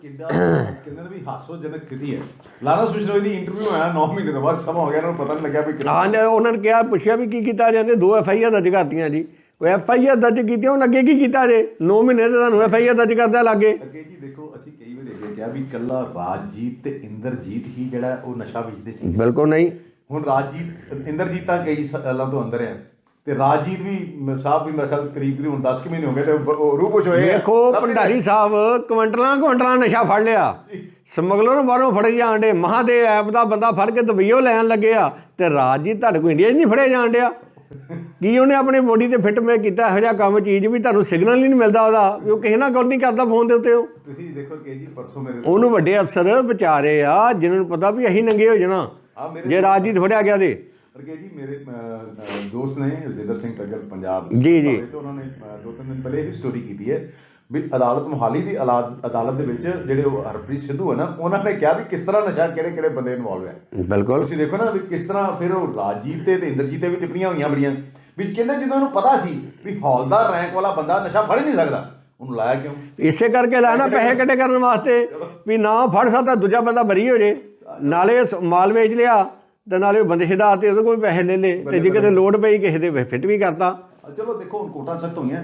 ਜੀ ਤੁਸੀਂ ਦੇਖੋ ਕਿੰਨਾ ਕਿੰਨਾ ਵੀ ਹਾਸੋਜਨਕ ਸਥਿਤੀ ਹੈ ਲਾਰਾ ਸੁਸ਼ਨੋਈ ਦੀ ਇੰਟਰਵਿਊ ਆਇਆ 9 ਮਹੀਨੇ ਤੋਂ ਬਾਅਦ ਸਮਾਂ ਹੋ ਗਿਆ ਇਹਨਾਂ ਨੂੰ ਪਤਾ ਨਹੀਂ ਲੱਗਿਆ ਵੀ ਕਿੰਨਾ ਹਾਂ ਨੇ ਉਹਨਾਂ ਨੇ ਕਿਹਾ ਪੁੱਛਿਆ ਵੀ ਕੀ ਕੀਤਾ ਜਾਂਦੇ ਦੋ ਐਫ ਆਈ ਆਰ ਦਰਜ ਕਰਤੀਆਂ ਜੀ। ਉਹ ਐਫ ਆਈ ਆਰ ਦਰਜ ਕੀਤੀਆਂ ਹੁਣ ਅੱਗੇ ਕੀ ਕੀਤਾ ਜੇ? 9 ਮਹੀਨੇ ਤੇ ਤੁਹਾਨੂੰ ਐਫ ਆਈ ਆਰ ਦਰਜ ਕਰਦਾ ਲੱਗੇ। ਅੱਗੇ ਜੀ ਦੇਖੋ ਅਸੀਂ ਕਈ ਵਾਰ ਕਿਹਾ ਵੀ ਕੱਲਾ ਰਾਜਜੀਤ ਤੇ ਇੰਦਰਜੀਤ ਹੀ ਜਿਹੜਾ ਉਹ ਨਸ਼ਾ ਵੇਚਦੇ ਸੀ। ਬਿਲਕੁਲ ਨਹੀਂ। ਹੁਣ ਰਾਜਜੀਤ ਇੰਦਰਜੀਤ ਤਾਂ ਕਈ ਸਾਲਾਂ ਤੋਂ ਅੰਦਰ ਹੈ ਤੇ ਰਾਜਜੀਤ ਵੀ ਸਾਹਿਬ ਵੀ ਮੇਰੇ ਖਿਆਲ ਕਰੀਬ ਕਰੀਬ ਹੁਣ 10 ਕੁ ਮਹੀਨੇ ਹੋ ਗਏ ਤੇ ਉਹ- ਉਹ ਰੂਪ ਚ ਹੋਏ। ਦੇਖੋ ਭੰਡਾਰੀ ਸਾਹਿਬ ਕੁਇੰਟਲਾਂ ਕੁਇੰਟਲਾਂ ਨਸ਼ਾ ਫੜ ਲਿਆ। ਸਮਗਲਰ ਨੂੰ ਬਾਹਰੋਂ ਫੜੇ ਜਾਣ ਡੇ ਮਹਾਦੇ ਐਪ ਦਾ ਬੰਦਾ ਫੜ ਕੇ ਦਬਈਓ ਲੈਣ ਲੱਗਿਆ ਤੇ ਰਾਜ ਜੀ ਤੁਹਾਡੇ ਕੋਲ ਇੰਡੀਆ 'ਚ ਨਹੀਂ ਫੜੇ ਜਾਣ ਡਿਆ। ਕੀ ਉਹਨੇ ਆਪਣੀ ਬੋਡੀ ਤੇ ਫਿੱਟ ਮੈਂ ਕੀਤਾ ਇਹੋ ਜਿਹਾ ਕੰਮ ਚੀਜ਼ ਵੀ ਤੁਹਾਨੂੰ ਸਿਗਨਲ ਹੀ ਨਹੀਂ ਮਿਲਦਾ ਉਹਦਾ। ਵੀ ਉਹ ਕਿਸੇ ਨਾਲ ਗੱਲ ਨਹੀਂ ਕਰਦਾ ਫੋਨ ਦੇ ਉੱਤੇ ਉਹ। ਤੁਸੀਂ ਦੇਖੋ ਕਿ ਜੀ ਪਰਸੋਂ ਮੇਰੇ ਉਹਨੂੰ ਵੱਡੇ ਅਫਸਰ ਵਿਚਾਰੇ ਆ ਜਿਨ੍ਹਾਂ ਨੂੰ ਪਤਾ ਵੀ ਅਸੀਂ ਨੰਗੇ ਹੋ ਜਾਣਾ। ਜੇ ਰਾਜਜੀਤ ਫੜਿਆ ਗਿਆ ਤੇ। ਅਰਗੇ ਜੀ ਮੇਰੇ ਦੋਸਤ ਨੇ ਜਿੰਦਰ ਸਿੰਘ ਤੱਕਰ ਪੰਜਾਬ ਜੀ, ਜੀ। ਤੇ ਉਹਨਾਂ ਨੇ ਦੋ ਤਿੰਨ ਦਿਨ ਪਹਿਲੇ ਇਹ ਸਟੋਰੀ ਕੀਤੀ ਹੈ ਵੀ ਅਦਾਲਤ ਮੁਹਾਲੀ ਦੀ ਅਦਾਲਤ ਦੇ ਵਿੱਚ ਜਿਹੜੇ ਉਹ ਹਰਪ੍ਰੀਤ ਸਿੱਧੂ ਹੈ ਨਾ ਉਹਨਾਂ ਨੇ ਕਿਹਾ ਵੀ ਕਿਸ ਤਰ੍ਹਾਂ ਨਸ਼ਾ ਕਿਹੜੇ ਕਿਹੜੇ ਬੰਦੇ ਇਨਵੋਲਵ ਹੈ। ਬਿਲਕੁਲ। ਤੁਸੀਂ ਦੇਖੋ ਨਾ ਵੀ ਕਿਸ ਤਰ੍ਹਾਂ ਫਿਰ ਉਹ ਰਾਜੀਤ ਤੇ ਤੇ ਇੰਦਰਜੀਤ ਤੇ ਵੀ ਟਿੱਪਣੀਆਂ ਹੋਈਆਂ ਬੜੀਆਂ ਵੀ ਕਹਿੰਦੇ ਜਦੋਂ ਉਹਨੂੰ ਪਤਾ ਸੀ ਵੀ ਹੌਲਦਾਰ ਰੈਂਕ ਵਾਲਾ ਬੰਦਾ ਨਸ਼ਾ ਫੜ ਹੀ ਨਹੀਂ ਸਕਦਾ। ਉਹਨੂੰ ਲਾਇਆ ਕਿਉਂ? ਇਸੇ ਕਰਕੇ ਲਾਇਆ ਨਾ ਪੈਸੇ ਇਕੱਠੇ ਕਰਨ ਵਾਸਤੇ ਵੀ ਨਾ ਫੜ ਸਕਦਾ ਦੂਜਾ ਬੰਦਾ ਬਰੀ ਹੋ ਜੇ। ਨਾਲੇ ਮਾਲ ਵੇਚ ਲਿਆ। ਤੇ ਨਾਲੇ ਉਹ ਬੰਦੇ ਛਡਾ ਤੇ ਉਹਦੇ ਕੋਲ ਵੀ ਪੈਸੇ ਲੈ ਲੇ ਤੇ ਜੇ ਕਿਤੇ ਲੋਡ ਪਈ ਕਿਸੇ ਦੇ ਫਿੱਟ ਵੀ ਕਰਤਾ। ਚਲੋ ਦੇਖੋ ਹੁਣ ਕੋਟਾਂ ਸਖਤ ਹੋਈਆਂ।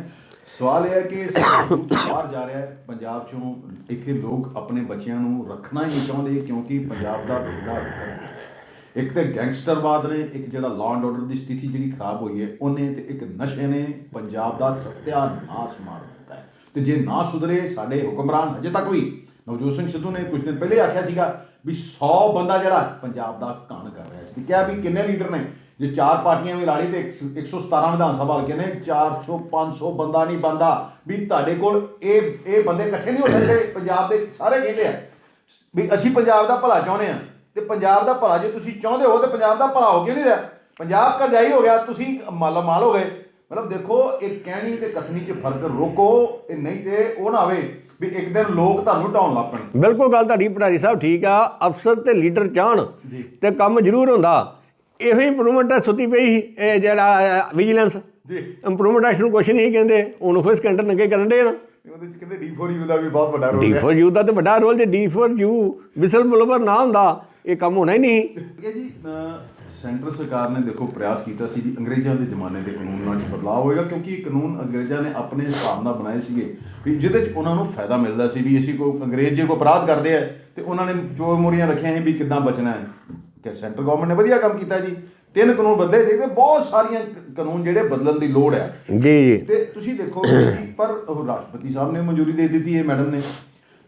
ਸਵਾਲ ਇਹ ਹੈ ਕਿ ਬਾਹਰ ਜਾ ਰਿਹਾ ਹੈ ਪੰਜਾਬ ਚੋਂ ਇੱਥੇ ਲੋਕ ਆਪਣੇ ਬੱਚਿਆਂ ਨੂੰ ਰੱਖਣਾ ਹੀ ਨਹੀਂ ਚਾਹੁੰਦੇ ਕਿਉਂਕਿ ਪੰਜਾਬ ਦਾ ਹੈ। ਇੱਕ ਤੇ ਗੈਂਗਸਟਰਵਾਦ ਨੇ ਇੱਕ ਜਿਹੜਾ ਲਾਅ ਐਂਡ ਆਰਡਰ ਦੀ ਸਥਿਤੀ ਜਿਹੜੀ ਖਰਾਬ ਹੋਈ ਹੈ ਉਹਨੇ ਤੇ ਇੱਕ ਨਸ਼ੇ ਨੇ ਪੰਜਾਬ ਦਾ ਸਤਿਆਨਾਸ਼ ਮਾਰ ਦਿੱਤਾ ਹੈ। ਤੇ ਜੇ ਨਾ ਸੁਧਰੇ ਸਾਡੇ ਹੁਕਮਰਾਨ ਹਜੇ ਤੱਕ ਵੀ ਨਵਜੋਤ ਸਿੰਘ ਸਿੱਧੂ ਨੇ ਕੁਝ ਦਿਨ ਪਹਿਲੇ ਆਖਿਆ ਸੀਗਾ ਵੀ 100 ਬੰਦਾ ਜਿਹੜਾ ਪੰਜਾਬ ਦਾ ਕਿਹਾ ਵੀ ਕਿੰਨੇ ਲੀਡਰ ਨੇ? ਜੇ ਚਾਰ ਪਾਰਟੀਆਂ ਵੀ ਲਾ ਲਈ ਤੇ ਇੱਕ- 117 ਵਿਧਾਨ ਸਭਾ ਹਲਕੇ ਨੇ 400 500 ਬੰਦਾ ਨਹੀਂ ਬੰਦਾ ਵੀ ਤੁਹਾਡੇ ਕੋਲ ਇਹ ਇਹ ਬੰਦੇ ਇਕੱਠੇ ਨਹੀਂ ਹੋ ਸਕਦੇ ਪੰਜਾਬ ਦੇ ਸਾਰੇ ਕਹਿੰਦੇ ਆ। ਵੀ ਅਸੀਂ ਪੰਜਾਬ ਦਾ ਭਲਾ ਚਾਹੁੰਦੇ ਆ। ਤੇ ਪੰਜਾਬ ਦਾ ਭਲਾ ਜੇ ਤੁਸੀਂ ਚਾਹੁੰਦੇ ਹੋ, ਤੇ ਪੰਜਾਬ ਦਾ ਭਲਾ ਹੋ ਕਿਉਂ ਨਹੀਂ ਰਿਹਾ? ਪੰਜਾਬ ਕਰਜ਼ਾਈ ਹੋ ਗਿਆ, ਤੁਸੀਂ ਮਾਲਾ ਮਾਲ ਹੋ ਗਏ। ਮਤਲਬ ਦੇਖੋ, ਇਹ ਕਹਿਣੀ ਤੇ ਕਥਨੀ 'ਚ ਫ਼ਰਕ ਰੋਕੋ, ਇਹ ਨਹੀਂ ਤੇ ਉਹ ਨਾ ਆਵੇ ਵੀ ਇੱਕ ਦਿਨ ਲੋਕ ਤੁਹਾਨੂੰ ਢਾਉਣ ਲੱਗ ਪੈਣ ਬਿਲਕੁਲ ਗੱਲ ਤੁਹਾਡੀ ਪਟਾਰੀ ਸਾਹਿਬ ਠੀਕ ਆ ਅਫਸਰ ਤੇ ਲੀਡਰ ਚਾਹਣ ਜੀ। ਤੇ ਕੰਮ ਜ਼ਰੂਰ ਹੁੰਦਾ। ਇਹੋ ਹੀ ਇੰਪਰੂਵਮੈਂਟ ਸੁੱਤੀ ਪਈ ਸੀ ਇਹ ਜਿਹੜਾ ਵਿਜੀਲੈਂਸ ਜੀ। ਇੰਪਰੂਵਮੈਂਟ ਐਕਸ਼ਨ ਕੁਛ ਨਹੀਂ ਕਹਿੰਦੇ ਹੁਣ ਉਹ ਸਕੈਂਡਰ ਨੰਗੇ ਕਰਨ ਦੇ ਨਾ। ਉਹਦੇ 'ਚ ਕਹਿੰਦੇ D4U ਦਾ ਵੀ ਬਹੁਤ ਵੱਡਾ ਰੋਲ ਡੀ ਹੈ ਫੋਰ ਯੂ ਦਾ ਤੇ ਵੱਡਾ ਰੋਲ ਜੇ D four U whistleblower ਨਾ ਹੁੰਦਾ ਇਹ ਕੰਮ ਹੋਣਾ ਹੀ ਨਹੀਂ। ਇਹ ਜੀ ਅਹ, ਸੈਂਟਰ ਸਰਕਾਰ ਨੇ ਦੇਖੋ ਪ੍ਰਯਾਸ ਕੀਤਾ ਸੀ ਵੀ ਅੰਗਰੇਜ਼ਾਂ ਦੇ ਜ਼ਮਾਨੇ ਦੇ ਕਾਨੂੰਨਾਂ 'ਚ ਬਦਲਾਅ ਹੋਏਗਾ ਕਿਉਂਕਿ ਇਹ ਕਾਨੂੰਨ ਅੰਗਰੇਜ਼ਾਂ ਨੇ ਆਪਣੇ ਹਿਸਾਬ ਨਾਲ ਬਣਾਏ ਸੀਗੇ ਵੀ ਜਿਹਦੇ 'ਚ ਉਹਨਾਂ ਨੂੰ ਫਾਇਦਾ ਮਿਲਦਾ ਸੀ ਵੀ ਅਸੀਂ ਕੋਈ ਅੰਗਰੇਜ਼ ਜੇ ਕੋਈ ਅਪਰਾਧ ਕਰਦੇ ਆ ਤੇ ਉਹਨਾਂ ਨੇ ਚੋਰ ਮੋਰੀਆਂ ਰੱਖੀਆਂ ਸੀ ਵੀ ਕਿੱਦਾਂ ਬਚਣਾ ਹੈ। ਕਿ ਸੈਂਟਰ ਗਵਰਨਮੈਂਟ ਨੇ ਵਧੀਆ ਕੰਮ ਕੀਤਾ ਜੀ। ਤਿੰਨ ਕਾਨੂੰਨ ਬਦਲੇ ਦੇਖਦੇ ਬਹੁਤ ਸਾਰੀਆਂ ਕ- ਕਾਨੂੰਨ ਜਿਹੜੇ ਬਦਲਣ ਦੀ ਲੋੜ ਹੈ। ਜੀ ਜੀ। ਤੇ ਤੁਸੀਂ ਦੇਖੋ ਕਿ ਪਰ ਉਹ ਰਾਸ਼ਟਰਪਤੀ ਸਾਹਿਬ ਨੇ ਮਨਜ਼ੂਰੀ ਦੇ ਦਿੱਤੀ ਹੈ ਮੈਡਮ ਨੇ।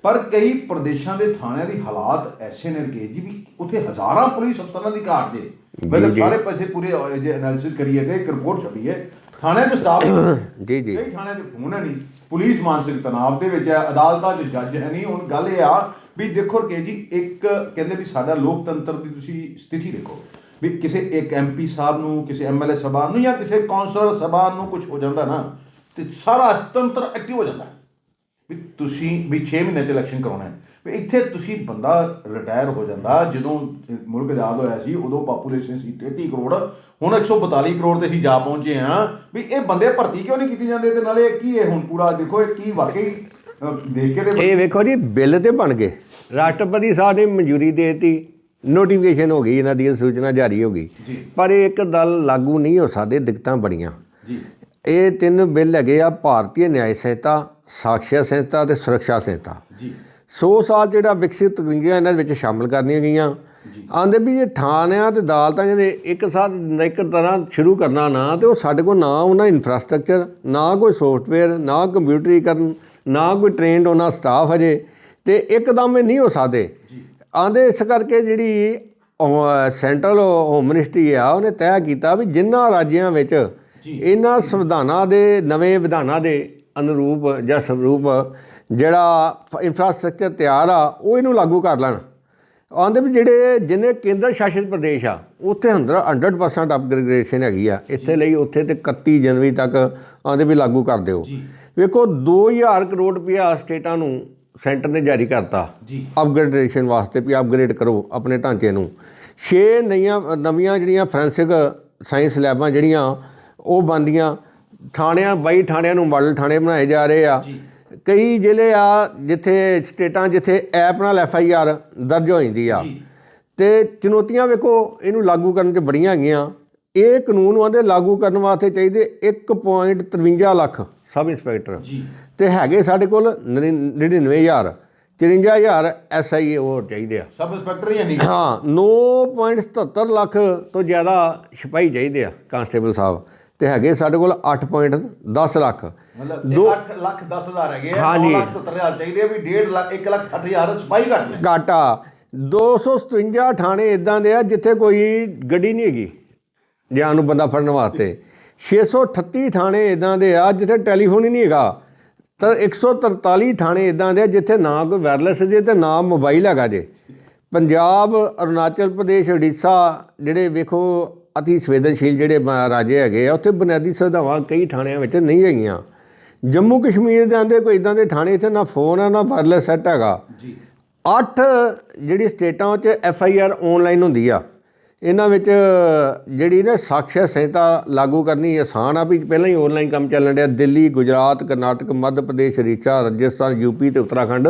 ਪਰ ਕਈ ਪ੍ਰਦੇਸ਼ਾਂ ਦੇ ਥਾਣਿਆਂ ਦੀ ਹਾਲਾਤ ਐਸੇ ਨੇ ਰਕੇ ਜੀ ਵੀ ਉੱਥੇ ਹਜ਼ਾਰਾਂ ਪੁਲਿਸ ਅਫਸਰਾਂ ਦੀ ਘਾਟ ਦੇ ਮਤਲਬ। ਸਾਰੇ ਪਾਸੇ ਪੂਰੇ ਅਹ, ਜੇ ਐਨਾਲਿਸਿਸ ਕਰੀਏ ਤੇ ਇੱਕ ਰਿਪੋਰਟ ਛਪੀ ਹੈ। ਥਾਣਿਆਂ 'ਚ ਸਟਾਫ ਜੀ ਜੀ। ਕਈ ਥਾਣਿਆਂ 'ਚ ਫੋਨ ਨਹੀਂ। ਪੁਲਿਸ ਮਾਨਸਿਕ ਤਣਾਅ ਦੇ ਵਿੱਚ ਹੈ ਅਦਾਲਤਾਂ 'ਚ ਜੱਜ ਹੈ ਨਹੀਂ। ਹੁਣ ਗੱਲ ਇਹ ਆ ਵੀ ਦੇਖੋ ਰਕੇ ਜੀ ਇੱਕ ਕਹਿੰਦੇ ਵੀ ਸਾਡਾ ਲੋਕਤੰਤਰ ਦੀ ਤੁਸੀਂ ਸਥਿਤੀ ਦੇਖੋ। ਵੀ ਕਿਸੇ ਇੱਕ ਐਮਪੀ ਸਾਹਿਬ ਨੂੰ ਕਿਸੇ ਐਮਐਲਏ ਸਾਹਿਬਾਨ ਨੂੰ ਜਾਂ ਕਿਸੇ ਕੌਂਸਲਰ ਸਾਹਿਬਾਨ ਨੂੰ ਕੁਝ ਹੋ ਜਾਂਦਾ ਨਾ ਤੇ ਸਾਰਾ ਤੰਤਰ ਐਕਟਿਵ ਹੋ ਜਾਂਦਾ। ਵੀ ਤੁਸੀਂ ਵੀ 6 ਮਹੀਨੇ ਚ ਇਲੈਕਸ਼ਨ ਕਰਾਉਣਾ ਹੈ। ਵੀ ਇੱਥੇ ਤੁਸੀਂ ਬੰਦਾ ਰਿਟਾਇਰ ਹੋ ਜਾਂਦਾ। ਜਦੋਂ ਮੁਲਕ ਆਜ਼ਾਦ ਹੋਇਆ ਸੀ ਉਦੋਂ ਪਾਪੂਲੇਸ਼ਨ ਸੀ 33 ਕਰੋੜ ਹੁਣ 142 ਕਰੋੜ ਤੇ ਅਸੀਂ ਜਾ ਪਹੁੰਚੇ ਆ ਵੀ ਇਹ ਬੰਦੇ ਭਰਤੀ ਕਿਉਂ ਨਹੀਂ ਕੀਤੀ ਜਾਂਦੇ ਤੇ ਨਾਲੇ ਇਹ ਕੀ ਹੈ ਹੁਣ ਪੂਰਾ ਦੇਖੋ ਇਹ ਕੀ ਵਾਕਈ ਦੇਖ ਕੇ ਤੇ ਇਹ ਵੇਖੋ ਜੀ ਬਿੱਲ ਤੇ ਬਣ ਗਏ। ਰਾਸ਼ਟਰਪਤੀ ਸਾਹਿਬ ਨੇ ਮਨਜ਼ੂਰੀ ਦੇ ਦਿੱਤੀ ਨੋਟੀਫਿਕੇਸ਼ਨ ਹੋ ਗਈ ਇਹਨਾਂ ਦੀ ਸੂਚਨਾ ਜਾਰੀ ਹੋ ਗਈ। ਪਰ ਇਹ ਇੱਕ ਦਲ ਲਾਗੂ ਨਹੀਂ ਹੋ ਸਕਦੇ ਦਿੱਕਤਾਂ ਬੜੀਆਂ। ਜੀ। ਇਹ ਤਿੰਨ ਬਿੱਲ ਹੈਗੇ ਆ ਭਾਰਤੀ ਨਿਆਇ ਸੰਹਿਤਾ ਸਾਖਿਆ ਸੰਹਿਤਾ ਤੇ ਸੁਰੱਖਿਆ ਸੰਹਿਤਾ। ਜੀ। 100 ਸਾਲ ਜਿਹੜਾ ਵਿਕਸਿਤ ਕਰਾਂਗੀਆਂ ਇਹਨਾਂ ਵਿੱਚ ਸ਼ਾਮਲ ਕਰਨੀਆਂ ਗਈਆਂ। ਆਂਦੇ ਵੀ ਇਹ ਥਾਣਿਆਂ ਤੇ ਅਦਾਲਤਾਂ ਜਿਹੜੇ ਇੱਕ ਸਾਥ ਇੱਕ ਤਰ੍ਹਾਂ ਸ਼ੁਰੂ ਕਰਨਾ ਨਾ ਤੇ ਉਹ ਸਾਡੇ ਕੋਲ ਨਾ ਉਹਨਾਂ ਇਨਫਰਾਸਟ੍ਰਕਚਰ ਨਾ ਕੋਈ ਸੌਫਟਵੇਅਰ ਨਾ ਕੰਪਿਊਟਰੀਕਰਨ ਨਾ ਕੋਈ ਟ੍ਰੇਨਡ ਉਹਨਾਂ ਸਟਾਫ ਹਜੇ ਤੇ ਇੱਕਦਮ ਇਹ ਨਹੀਂ ਹੋ ਸਕਦੇ। ਆਂਦੇ ਇਸ ਕਰਕੇ ਜਿਹੜੀ ਸੈਂਟਰਲ ਹੋਮ ਮਿਨਿਸਟਰੀ ਆ ਉਹਨੇ ਤੈਅ ਕੀਤਾ ਵੀ ਜਿਨ੍ਹਾਂ ਰਾਜਿਆਂ ਵਿੱਚ ਇਹਨਾਂ ਸੰਵਿਧਾਨਾਂ ਦੇ ਨਵੇਂ ਵਿਧਾਨਾਂ ਦੇ ਅਨੁਰੂਪ ਜਾਂ ਸਰੂਪ ਜਿਹੜਾ ਇਨਫਰਾਸਟ੍ਰਕਚਰ ਤਿਆਰ ਆ ਉਹ ਇਹਨੂੰ ਲਾਗੂ ਕਰ ਲੈਣ। ਆਂਦੇ ਵੀ ਜਿਹੜੇ ਜਿਨੇ ਕੇਂਦਰ ਸ਼ਾਸਿਤ ਪ੍ਰਦੇਸ਼ ਆ ਉੱਥੇ 100 100% ਅਪਗ੍ਰੇਡੇਸ਼ਨ ਹੈਗੀ ਆ। ਇੱਥੇ ਲਈ ਉੱਥੇ ਤੇ 31 ਜਨਵਰੀ ਤੱਕ ਆਂਦੇ ਵੀ ਲਾਗੂ ਕਰ ਦਿਓ। ਵੇਖੋ 2000 ਕਰੋੜ ਰੁਪਇਆ ਸਟੇਟਾਂ ਨੂੰ ਸੈਂਟਰ ਨੇ ਜਾਰੀ ਕਰਤਾ। ਜੀ। ਅਪਗ੍ਰੇਡੇਸ਼ਨ ਵਾਸਤੇ ਵੀ ਅਪਗ੍ਰੇਡ ਕਰੋ ਆਪਣੇ ਢਾਂਚੇ ਨੂੰ। 6 ਨਈਆਂ ਨਵੀਆਂ ਜਿਹੜੀਆਂ ਫੋਰੈਂਸਿਕ ਸਾਇੰਸ ਲੈਬਾਂ ਜਿਹੜੀਆਂ ਉਹ ਬਣਦੀਆਂ। ਥਾਣਿਆਂ ਬਾਈ ਥਾਣਿਆਂ ਨੂੰ ਮਾਡਲ ਥਾਣੇ ਬਣਾਏ ਜਾ ਰਹੇ ਆ। ਕਈ ਜ਼ਿਲ੍ਹੇ ਆ ਜਿੱਥੇ ਸਟੇਟਾਂ ਜਿੱਥੇ ਐਪ ਨਾਲ ਐਫ ਆਈ ਆਰ ਦਰਜ ਹੋ ਜਾਂਦੀ ਆ। ਤੇ ਚੁਣੌਤੀਆਂ ਵੇਖੋ ਇਹਨੂੰ ਲਾਗੂ ਕਰਨ 'ਚ ਬੜੀਆਂ ਹੈਗੀਆਂ। ਇਹ ਕਾਨੂੰਨ ਆਂਦੇ ਲਾਗੂ ਕਰਨ ਵਾਸਤੇ ਚਾਹੀਦੇ 1.53 ਲੱਖ ਸਬ ਇੰਸਪੈਕਟਰ। ਤੇ ਹੈਗੇ ਸਾਡੇ ਕੋਲ 99000 54000 ਐਸਆਈ ਉਹ ਚਾਹੀਦੇ ਆ। ਸਬ ਇੰਸਪੈਕਟਰ ਹੀ ਨਹੀਂ ਹਾਂ 9.77 ਲੱਖ ਤੋਂ ਜ਼ਿਆਦਾ ਸਿਪਾਹੀ ਚਾਹੀਦੇ ਆ ਕਾਂਸਟੇਬਲ ਸਾਹਿਬ। ਤੇ ਹੈਗੇ ਸਾਡੇ ਕੋਲ 8.10 ਲੱਖ। ਮਤਲਬ ਦੋ- 8 ਲੱਖ 10 ਹਜ਼ਾਰ ਹੈਗੇ ਆ ਹਾਂਜੀ। 9 ਲੱਖ 70 ਹਜ਼ਾਰ ਚਾਹੀਦੇ ਆ ਵੀ 1.5 ਲੱਖ 1 ਲੱਖ 60 ਹਜ਼ਾਰ ਸਿਪਾਹੀ ਘੱਟ ਨੇ ਘਾਟਾ 257 ਥਾਣੇ ਇਦਾਂ ਦੇ ਆ ਜਿੱਥੇ ਕੋਈ ਗੱਡੀ ਨਹੀਂ ਹੈਗੀ ਜਾਨ ਨੂੰ ਬੰਦਾ ਫੜਨ ਵਾਸਤੇ। 638 ਥਾਣੇ ਇਦਾਂ ਦੇ ਆ ਜਿੱਥੇ ਟੈਲੀਫੋਨ ਹੀ ਨਹੀਂ ਹੈਗਾ। ਤਾਂ 143 ਥਾਣੇ ਇਦਾਂ ਦੇ ਆ ਜਿੱਥੇ ਨਾ ਕੋਈ ਵਾਇਰਲੈਸ ਜੇ ਤੇ ਨਾ ਮੋਬਾਈਲ ਹੈਗਾ ਜੇ। ਪੰਜਾਬ ਅਰੁਣਾਚਲ ਪ੍ਰਦੇਸ਼ ਉੜੀਸਾ ਜਿਹੜੇ ਵੇਖੋ ਅਤੀ ਸੰਵੇਦਨਸ਼ੀਲ ਜਿਹੜੇ ਰਾਜੇ ਹੈਗੇ ਆ ਉੱਥੇ ਬੁਨਿਆਦੀ ਸੁਵਿਧਾਵਾਂ ਕਈ ਥਾਣਿਆਂ ਵਿੱਚ ਨਹੀਂ ਹੈਗੀਆਂ। ਜੰਮੂ ਕਸ਼ਮੀਰ ਦੇ ਆਂਦੇ ਕੋਈ ਇਦਾਂ ਦੇ ਥਾਣੇ ਇੱਥੇ ਨਾ ਫੋਨ ਆ ਨਾ ਵਾਇਰਲੈਸ ਸੈੱਟ ਹੈਗਾ। ਜੀ। ਅੱਠ ਜਿਹੜੀ ਸਟੇਟਾਂ 'ਚ ਐਫ ਆਈ ਆਰ ਆਨਲਾਈਨ ਹੁੰਦੀ ਆ ਇਹਨਾਂ ਵਿੱਚ ਜਿਹੜੀ ਨਾ ਸਾਖਿਆ ਸੰਹਿਤਾ ਲਾਗੂ ਕਰਨੀ ਆਸਾਨ ਆ ਵੀ ਪਹਿਲਾਂ ਹੀ ਆਨਲਾਈਨ ਕੰਮ ਚੱਲਣ ਡਿਆ ਦਿੱਲੀ ਗੁਜਰਾਤ ਕਰਨਾਟਕ ਮੱਧ ਪ੍ਰਦੇਸ਼ ਰੀਚਾ ਰਾਜਸਥਾਨ ਯੂਪੀ ਤੇ ਉੱਤਰਾਖੰਡ।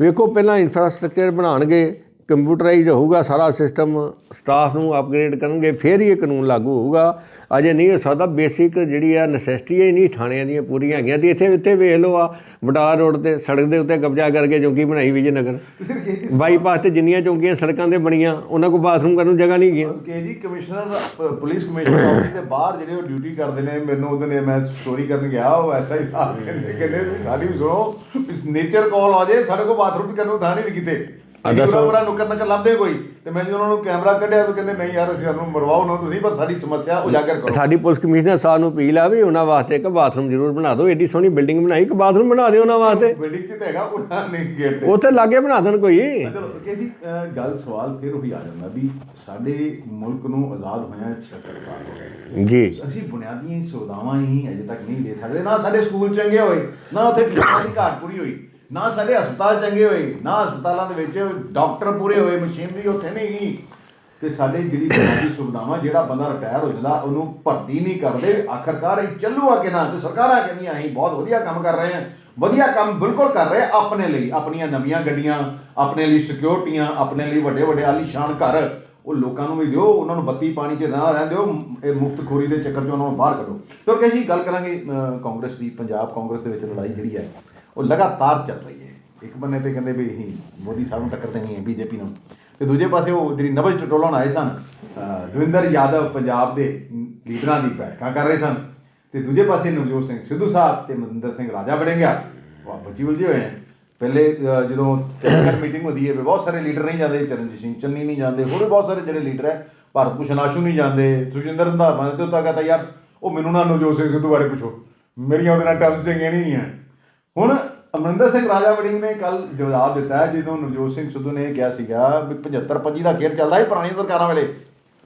ਵੇਖੋ ਪਹਿਲਾਂ ਇਨਫਰਾਸਟ੍ਰਕਚਰ ਬਣਾਉਣਗੇ ਕੰਪਿਊਟਰਾਈਜ਼ ਹੋਊਗਾ, ਸਾਰਾ ਸਿਸਟਮ ਸਟਾਫ ਨੂੰ ਅਪਗ੍ਰੇਡ ਕਰਨਗੇ, ਫਿਰ ਹੀ ਇਹ ਕਾਨੂੰਨ ਲਾਗੂ ਹੋਊਗਾ। ਅਜੇ ਨਹੀਂ ਹੋ ਸਕਦਾ, ਬੇਸਿਕ ਜਿਹੜੀ ਆ ਨੈਸੈਸਿਟੀ ਹੀ ਨਹੀਂ ਥਾਣਿਆਂ ਦੀਆਂ ਪੂਰੀਆਂ ਹੈਗੀਆਂ ਤੇ ਇੱਥੇ ਇੱਥੇ ਵੇਖ ਲਓ ਆ, ਬਟਾਰ ਰੋਡ ਤੇ ਸੜਕ ਦੇ ਉੱਤੇ ਕਬਜ਼ਾ ਕਰਕੇ ਚੌਂਕੀ ਬਣਾਈ ਵਿਜੇ ਨਗਰ। ਬਾਈਪਾਸ ਤੇ ਜਿੰਨੀਆਂ ਚੌਂਕੀਆਂ ਸੜਕਾਂ ਤੇ ਬਣੀਆਂ, ਉਹਨਾਂ ਕੋਲ ਬਾਥਰੂਮ ਕਰਨ ਨੂੰ ਜਗ੍ਹਾ ਨਹੀਂ ਗਈਆਂ ਕੇ ਜੀ ਕਮਿਸ਼ਨਰ ਪੁਲਿਸ ਕਮਿਸ਼ਨਰ ਆਫਿਸ ਦੇ ਬਾਹਰ ਜਿਹੜੇ ਉਹ ਡਿਊਟੀ ਕਰਦੇ ਨੇ, ਮੈਨੂੰ ਉਹਦੇ ਨੇ ਮੈਂ ਸਟੋਰੀ ਕਰਨ ਗਿਆ, ਉਹ ਐਸਾ ਹੀ ਸਾਹਿਬ ਕਹਿੰਦੇ ਕਹਿੰਦੇ ਸਾਡੀ ਵੀ ਸੁਣੋ ਨੇਚਰ ਕਾਲ ਆ ਜੇ, ਸਾਡੇ ਕੋਲ ਬਾਥਰੂਮ ਕਰਨ ਨੂੰ ਥਾਂ ਨਹੀਂ ਕਿਤੇ। ਅਗਰ ਦੱਸੋ। ਪੂਰਾ ਨੁੱਕਰ ਨੱਕਰ ਲੱਭਦੇ ਕੋਈ ਤੇ ਮੈਂ ਜਦੋਂ ਉਹਨਾਂ ਨੂੰ ਕੈਮਰਾ ਕੱਢਿਆ ਤਾਂ ਕਹਿੰਦੇ ਨਹੀਂ ਯਾਰ ਅਸੀਂ ਸਾਨੂੰ ਮਰਵਾਓ ਨਾ ਤੁਸੀਂ ਪਰ ਸਾਡੀ ਸਮੱਸਿਆ ਉਜਾਗਰ ਕਰੋ। ਸਾਡੀ ਪੁਲਿਸ ਕਮਿਸ਼ਨਰ ਸਾਹਿਬ ਨੂੰ ਅਪੀਲ ਆ ਵੀ ਉਹਨਾਂ ਵਾਸਤੇ ਇੱਕ ਬਾਥਰੂਮ ਜ਼ਰੂਰ ਬਣਾ ਦਿਓ ਏਡੀ ਸੋਹਣੀ ਬਿਲਡਿੰਗ ਬਣਾਈ ਇੱਕ ਬਾਥਰੂਮ ਬਣਾ ਦਿਓ ਉਹਨਾਂ ਵਾਸਤੇ। ਬਿਲਡਿੰਗ 'ਚ ਤਾਂ ਹੈਗਾ ਉਹਨਾਂ ਨੇ ਗੇਟ ਤੇ। ਉੱਥੇ ਲਾਗੇ ਬਣਾ ਦੇਣ ਕੋਈ। ਚਲੋ ਕਿ ਜੀ ਗੱਲ ਸਵਾਲ ਫਿਰ ਉਹੀ ਆ ਜਾਂਦਾ ਵੀ ਸਾਡੇ ਮੁਲਕ ਨੂੰ ਆਜ਼ਾਦ ਹੋਇਆ 76 ਸਾਲ ਹੋ ਗਏ। ਜੀ। ਅਸੀਂ ਬੁਨਿਆਦੀ ਸੁਵਿਧਾਵਾਂ ਹੀ ਅਜੇ ਤੱਕ ਨਹੀਂ ਦੇ ਸਕਦੇ ਨਾ ਸਾਡੇ ਸਕੂਲ ਚੰਗੇ ਹੋਏ ਨਾ ਉੱਥੇ ਟੀਚਰਾਂ ਦੀ ਘਾਟ ਪੂਰੀ ਹੋਈ। ਨਾ ਸਾਡੇ ਹਸਪਤਾਲ ਚੰਗੇ ਹੋਏ, ਨਾ ਹਸਪਤਾਲਾਂ ਦੇ ਵਿੱਚ ਡਾਕਟਰ ਪੂਰੇ ਹੋਏ, ਮਸ਼ੀਨਰੀ ਉੱਥੇ ਨਹੀਂ ਗਈ। ਤੇ ਸਾਡੇ ਜਿਹੜੀ ਬੁਨਿਆਦੀ ਸੁਵਿਧਾਵਾਂ, ਜਿਹੜਾ ਬੰਦਾ ਰਿਟਾਇਰ ਹੋ ਜਾਂਦਾ, ਉਹਨੂੰ ਭਰਤੀ ਨਹੀਂ ਕਰਦੇ, ਆਖਰਕਾਰ ਇਹ ਚੱਲੂ ਆ ਕੇ ਨਾ ਤੇ ਸਰਕਾਰਾਂ ਕਹਿੰਦੀਆਂ ਅਸੀਂ ਬਹੁਤ ਵਧੀਆ ਕੰਮ ਕਰ ਰਹੇ ਹਾਂ। ਵਧੀਆ ਕੰਮ ਬਿਲਕੁਲ ਕਰ ਰਹੇ ਆਪਣੇ ਲਈ, ਆਪਣੀਆਂ ਨਵੀਆਂ ਗੱਡੀਆਂ, ਆਪਣੇ ਲਈ ਸਿਕਿਉਰਟੀਆਂ ਆਪਣੇ ਲਈ ਵੱਡੇ ਵੱਡੇ ਆਲੀਸ਼ਾਨ ਘਰ, ਉਹ ਲੋਕਾਂ ਨੂੰ ਵੀ ਦਿਓ, ਉਹਨਾਂ ਨੂੰ ਬੱਤੀ ਪਾਣੀ 'ਚ ਨਾ ਰਹਿਣ ਦਿਓ, ਇਹ ਮੁਫਤਖੋਰੀ ਦੇ ਚੱਕਰ 'ਚ ਉਹਨਾਂ ਨੂੰ ਬਾਹਰ ਕੱਢੋ। ਕਿਉਂਕਿ ਅਸੀਂ ਗੱਲ ਕਰਾਂਗੇ ਕਾਂਗਰਸ ਦੀ, ਪੰਜਾਬ ਕਾਂਗਰਸ ਦੇ ਵਿੱਚ ਲੜਾਈ ਜਿਹੜੀ ਹੈ ਉਹ ਲਗਾਤਾਰ ਚੱਲ ਰਹੀ ਹੈ। ਇੱਕ ਬੰਨੇ ਤੇ ਕਹਿੰਦੇ ਵੀ ਅਸੀਂ ਮੋਦੀ ਸਾਹਿਬ ਨੂੰ ਟੱਕਰ ਦੇਣੀ ਹੈ, ਬੀਜੇਪੀ ਨੂੰ। ਤੇ ਦੂਜੇ ਪਾਸੇ ਉਹ ਜਿਹੜੀ ਨਵਜ ਟਟੋਲਣ ਆਏ ਸਨ ਦਵਿੰਦਰ ਯਾਦਵ ਪੰਜਾਬ ਦੇ ਲੀਡਰਾਂ ਦੀ ਬੈਠਕਾਂ ਕਰ ਰਹੇ ਸਨ। ਤੇ ਦੂਜੇ ਪਾਸੇ ਨਵਜੋਤ ਸਿੰਘ ਸਿੱਧੂ ਸਾਹਿਬ ਤੇ ਮਨਿੰਦਰ ਸਿੰਘ ਰਾਜਾ ਵੜਿੰਗਿਆ। ਉਹ ਆਪਸ 'ਚ ਉਲਝੇ ਹੋਏ ਹੈ। ਪਹਿਲੇ ਜਦੋਂ ਚੰਡੀਗੜ੍ਹ ਮੀਟਿੰਗ ਹੁੰਦੀ ਹੈ, ਵੀ ਬਹੁਤ ਸਾਰੇ ਲੀਡਰ ਨਹੀਂ ਜਾਂਦੇ, ਚਰਨਜੀਤ ਸਿੰਘ ਚੰਨੀ ਨਹੀਂ ਜਾਂਦੇ, ਹੋਰ ਵੀ ਬਹੁਤ ਸਾਰੇ ਜਿਹੜੇ ਲੀਡਰ ਹੈ, ਭਾਰਤ ਭੂਸ਼ਣ ਆਸ਼ੂ ਨਹੀਂ ਜਾਂਦੇ, ਸੁਖਜਿੰਦਰ ਰੰਧਾਵਾ ਤੇ ਉੱਤਾ ਕਹਤਾ, ਯਾਰ, ਉਹ ਮੈਨੂੰ ਨਾ ਨਵਜੋਤ ਸਿੰਘ ਸਿੱਧੂ ਬਾਰੇ ਪੁੱਛੋ। ਮੇਰੀਆਂ ਉਹਦੇ ਨਾਲ ਟਰਮਸ ਚੰਗੀਆਂ ਨਹੀਂ ਹੈ ਹੁਣ ਅਮਰਿੰਦਰ ਸਿੰਘ ਰਾਜਾ ਵੜਿੰਗ ਨੇ ਕੱਲ ਜਵਾਬ ਦਿੱਤਾ ਜਦੋਂ ਨਵਜੋਤ ਸਿੰਘ ਸਿੱਧੂ ਨੇ ਕਿਹਾ ਸੀਗਾ ਵੀ 75 25 ਦਾ ਖੇਡ ਚੱਲਦਾ ਸੀ ਪੁਰਾਣੀ ਸਰਕਾਰਾਂ ਵੇਲੇ।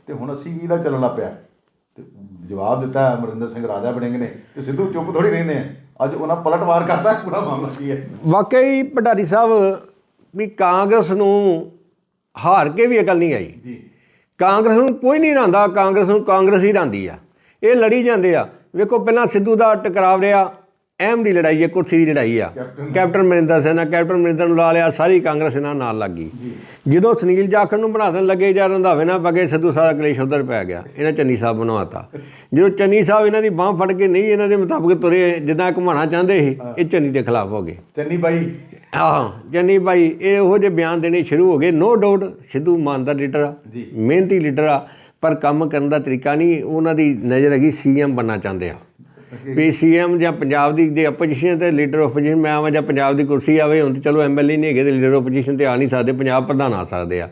ਤੇ ਹੁਣ 80 20 ਦਾ ਚੱਲਣ ਲੱਗ ਪਿਆ। ਤੇ ਜਵਾਬ ਦਿੱਤਾ ਅਮਰਿੰਦਰ ਸਿੰਘ ਰਾਜਾ ਵੜਿੰਗ ਨੇ ਤੇ ਸਿੱਧੂ ਚੁੱਪ ਥੋੜੀ ਰਹਿੰਦੇ ਆ। ਅੱਜ ਉਹਨਾਂ ਪਲਟਵਾਰ ਕਰਦਾ ਪੂਰਾ ਮਾਮਲਾ ਕੀ ਹੈ। ਵਾਕਈ ਭੰਡਾਰੀ ਸਾਹਿਬ ਵੀ ਕਾਂਗਰਸ ਨੂੰ ਹਾਰ ਕੇ ਵੀ ਅਕਲ ਨਹੀਂ ਆਈ। ਜੀ। ਕਾਂਗਰਸ ਨੂੰ ਕੋਈ ਨਹੀਂ ਰਾਂਦਾ ਕਾਂਗਰਸ ਨੂੰ ਕਾਂਗਰਸ ਹੀ ਰਾਂਦੀ ਆ। ਇਹ ਲੜੀ ਜਾਂਦੇ ਆ। ਵੇਖੋ ਪਹਿਲਾਂ ਸਿੱਧੂ ਦਾ ਟਕਰਾਵ ਰਿਹਾ ਅਹਿਮ ਦੀ ਲੜਾਈ ਹੈ ਕੁਰਸੀ ਦੀ ਲੜਾਈ ਆ। ਕੈਪਟਨ- ਸਿੰਘ ਨਾਲ ਕੈਪਟਨ ਮਰਿੰਦਰ ਨੂੰ ਲਾ ਲਿਆ ਸਾਰੀ ਕਾਂਗਰਸ ਇਹਨਾਂ ਨਾਲ ਲੱਗ ਗਈ। ਜਦੋਂ ਸੁਨੀਲ ਜਾਖੜ ਨੂੰ ਬਣਾ ਦੇਣ ਲੱਗੇ ਜਾਂ ਰੰਧਾਵੇ ਨਾਲ ਪਗੇ ਸਿੱਧੂ ਸਾਰਾ ਕਲੇਸ਼ ਉਧਰ ਪੈ ਗਿਆ। ਇਹਨਾਂ ਚੰਨੀ ਸਾਹਿਬ ਬਣਵਾਤਾ ਜਦੋਂ ਚੰਨੀ ਸਾਹਿਬ ਇਹਨਾਂ ਦੀ ਬਾਹ ਫੜ ਕੇ ਨਹੀਂ ਇਹਨਾਂ ਦੇ ਮੁਤਾਬਕ ਤੁਰੇ ਜਿੱਦਾਂ ਘੁਮਾਣਾ ਚਾਹੁੰਦੇ ਸੀ ਇਹ ਚੰਨੀ ਦੇ ਖਿਲਾਫ ਹੋ ਗਏ। ਚੰਨੀ ਬਾਈ। ਆਹ ਜੰਨੀ ਭਾਈ ਇਹ ਉਹੋ ਜਿਹੇ ਬਿਆਨ ਦੇਣੇ ਸ਼ੁਰੂ ਹੋ ਗਏ। ਨੋ ਡਾਊਟ ਸਿੱਧੂ ਇਮਾਨਦਾਰ ਲੀਡਰ ਆ। ਮਿਹਨਤੀ ਲੀਡਰ ਆ ਪਰ ਕੰਮ ਕਰਨ ਦਾ ਤਰੀਕਾ ਨਹੀਂ ਉਹਨਾਂ ਦੀ ਨਜ਼ਰ ਹੈਗੀ ਸੀਐਮ ਬਣਨਾ ਚਾਹੁੰਦੇ ਆ। ਵੀ ਸੀਐਮ ਜਾਂ ਪੰਜਾਬ ਦੀ ਜੇ ਆਪੋਜੀਸ਼ਨ ਤੇ ਲੀਡਰ ਆਪੋਜੀਸ਼ਨ ਮੈਂ ਆਵਾਂ ਜਾਂ ਪੰਜਾਬ ਦੀ ਕੁਰਸੀ ਆਵੇ ਹੁਣ ਤੇ ਚਲੋ ਐਮਐਲਏ ਨਹੀਂ ਹੈਗੇ ਤੇ ਲੀਡਰ ਆਪੋਜੀਸ਼ਨ ਤੇ ਆ ਨਹੀਂ ਸਕਦੇ ਪੰਜਾਬ ਪ੍ਰਧਾਨ ਆ ਸਕਦੇ ਆ।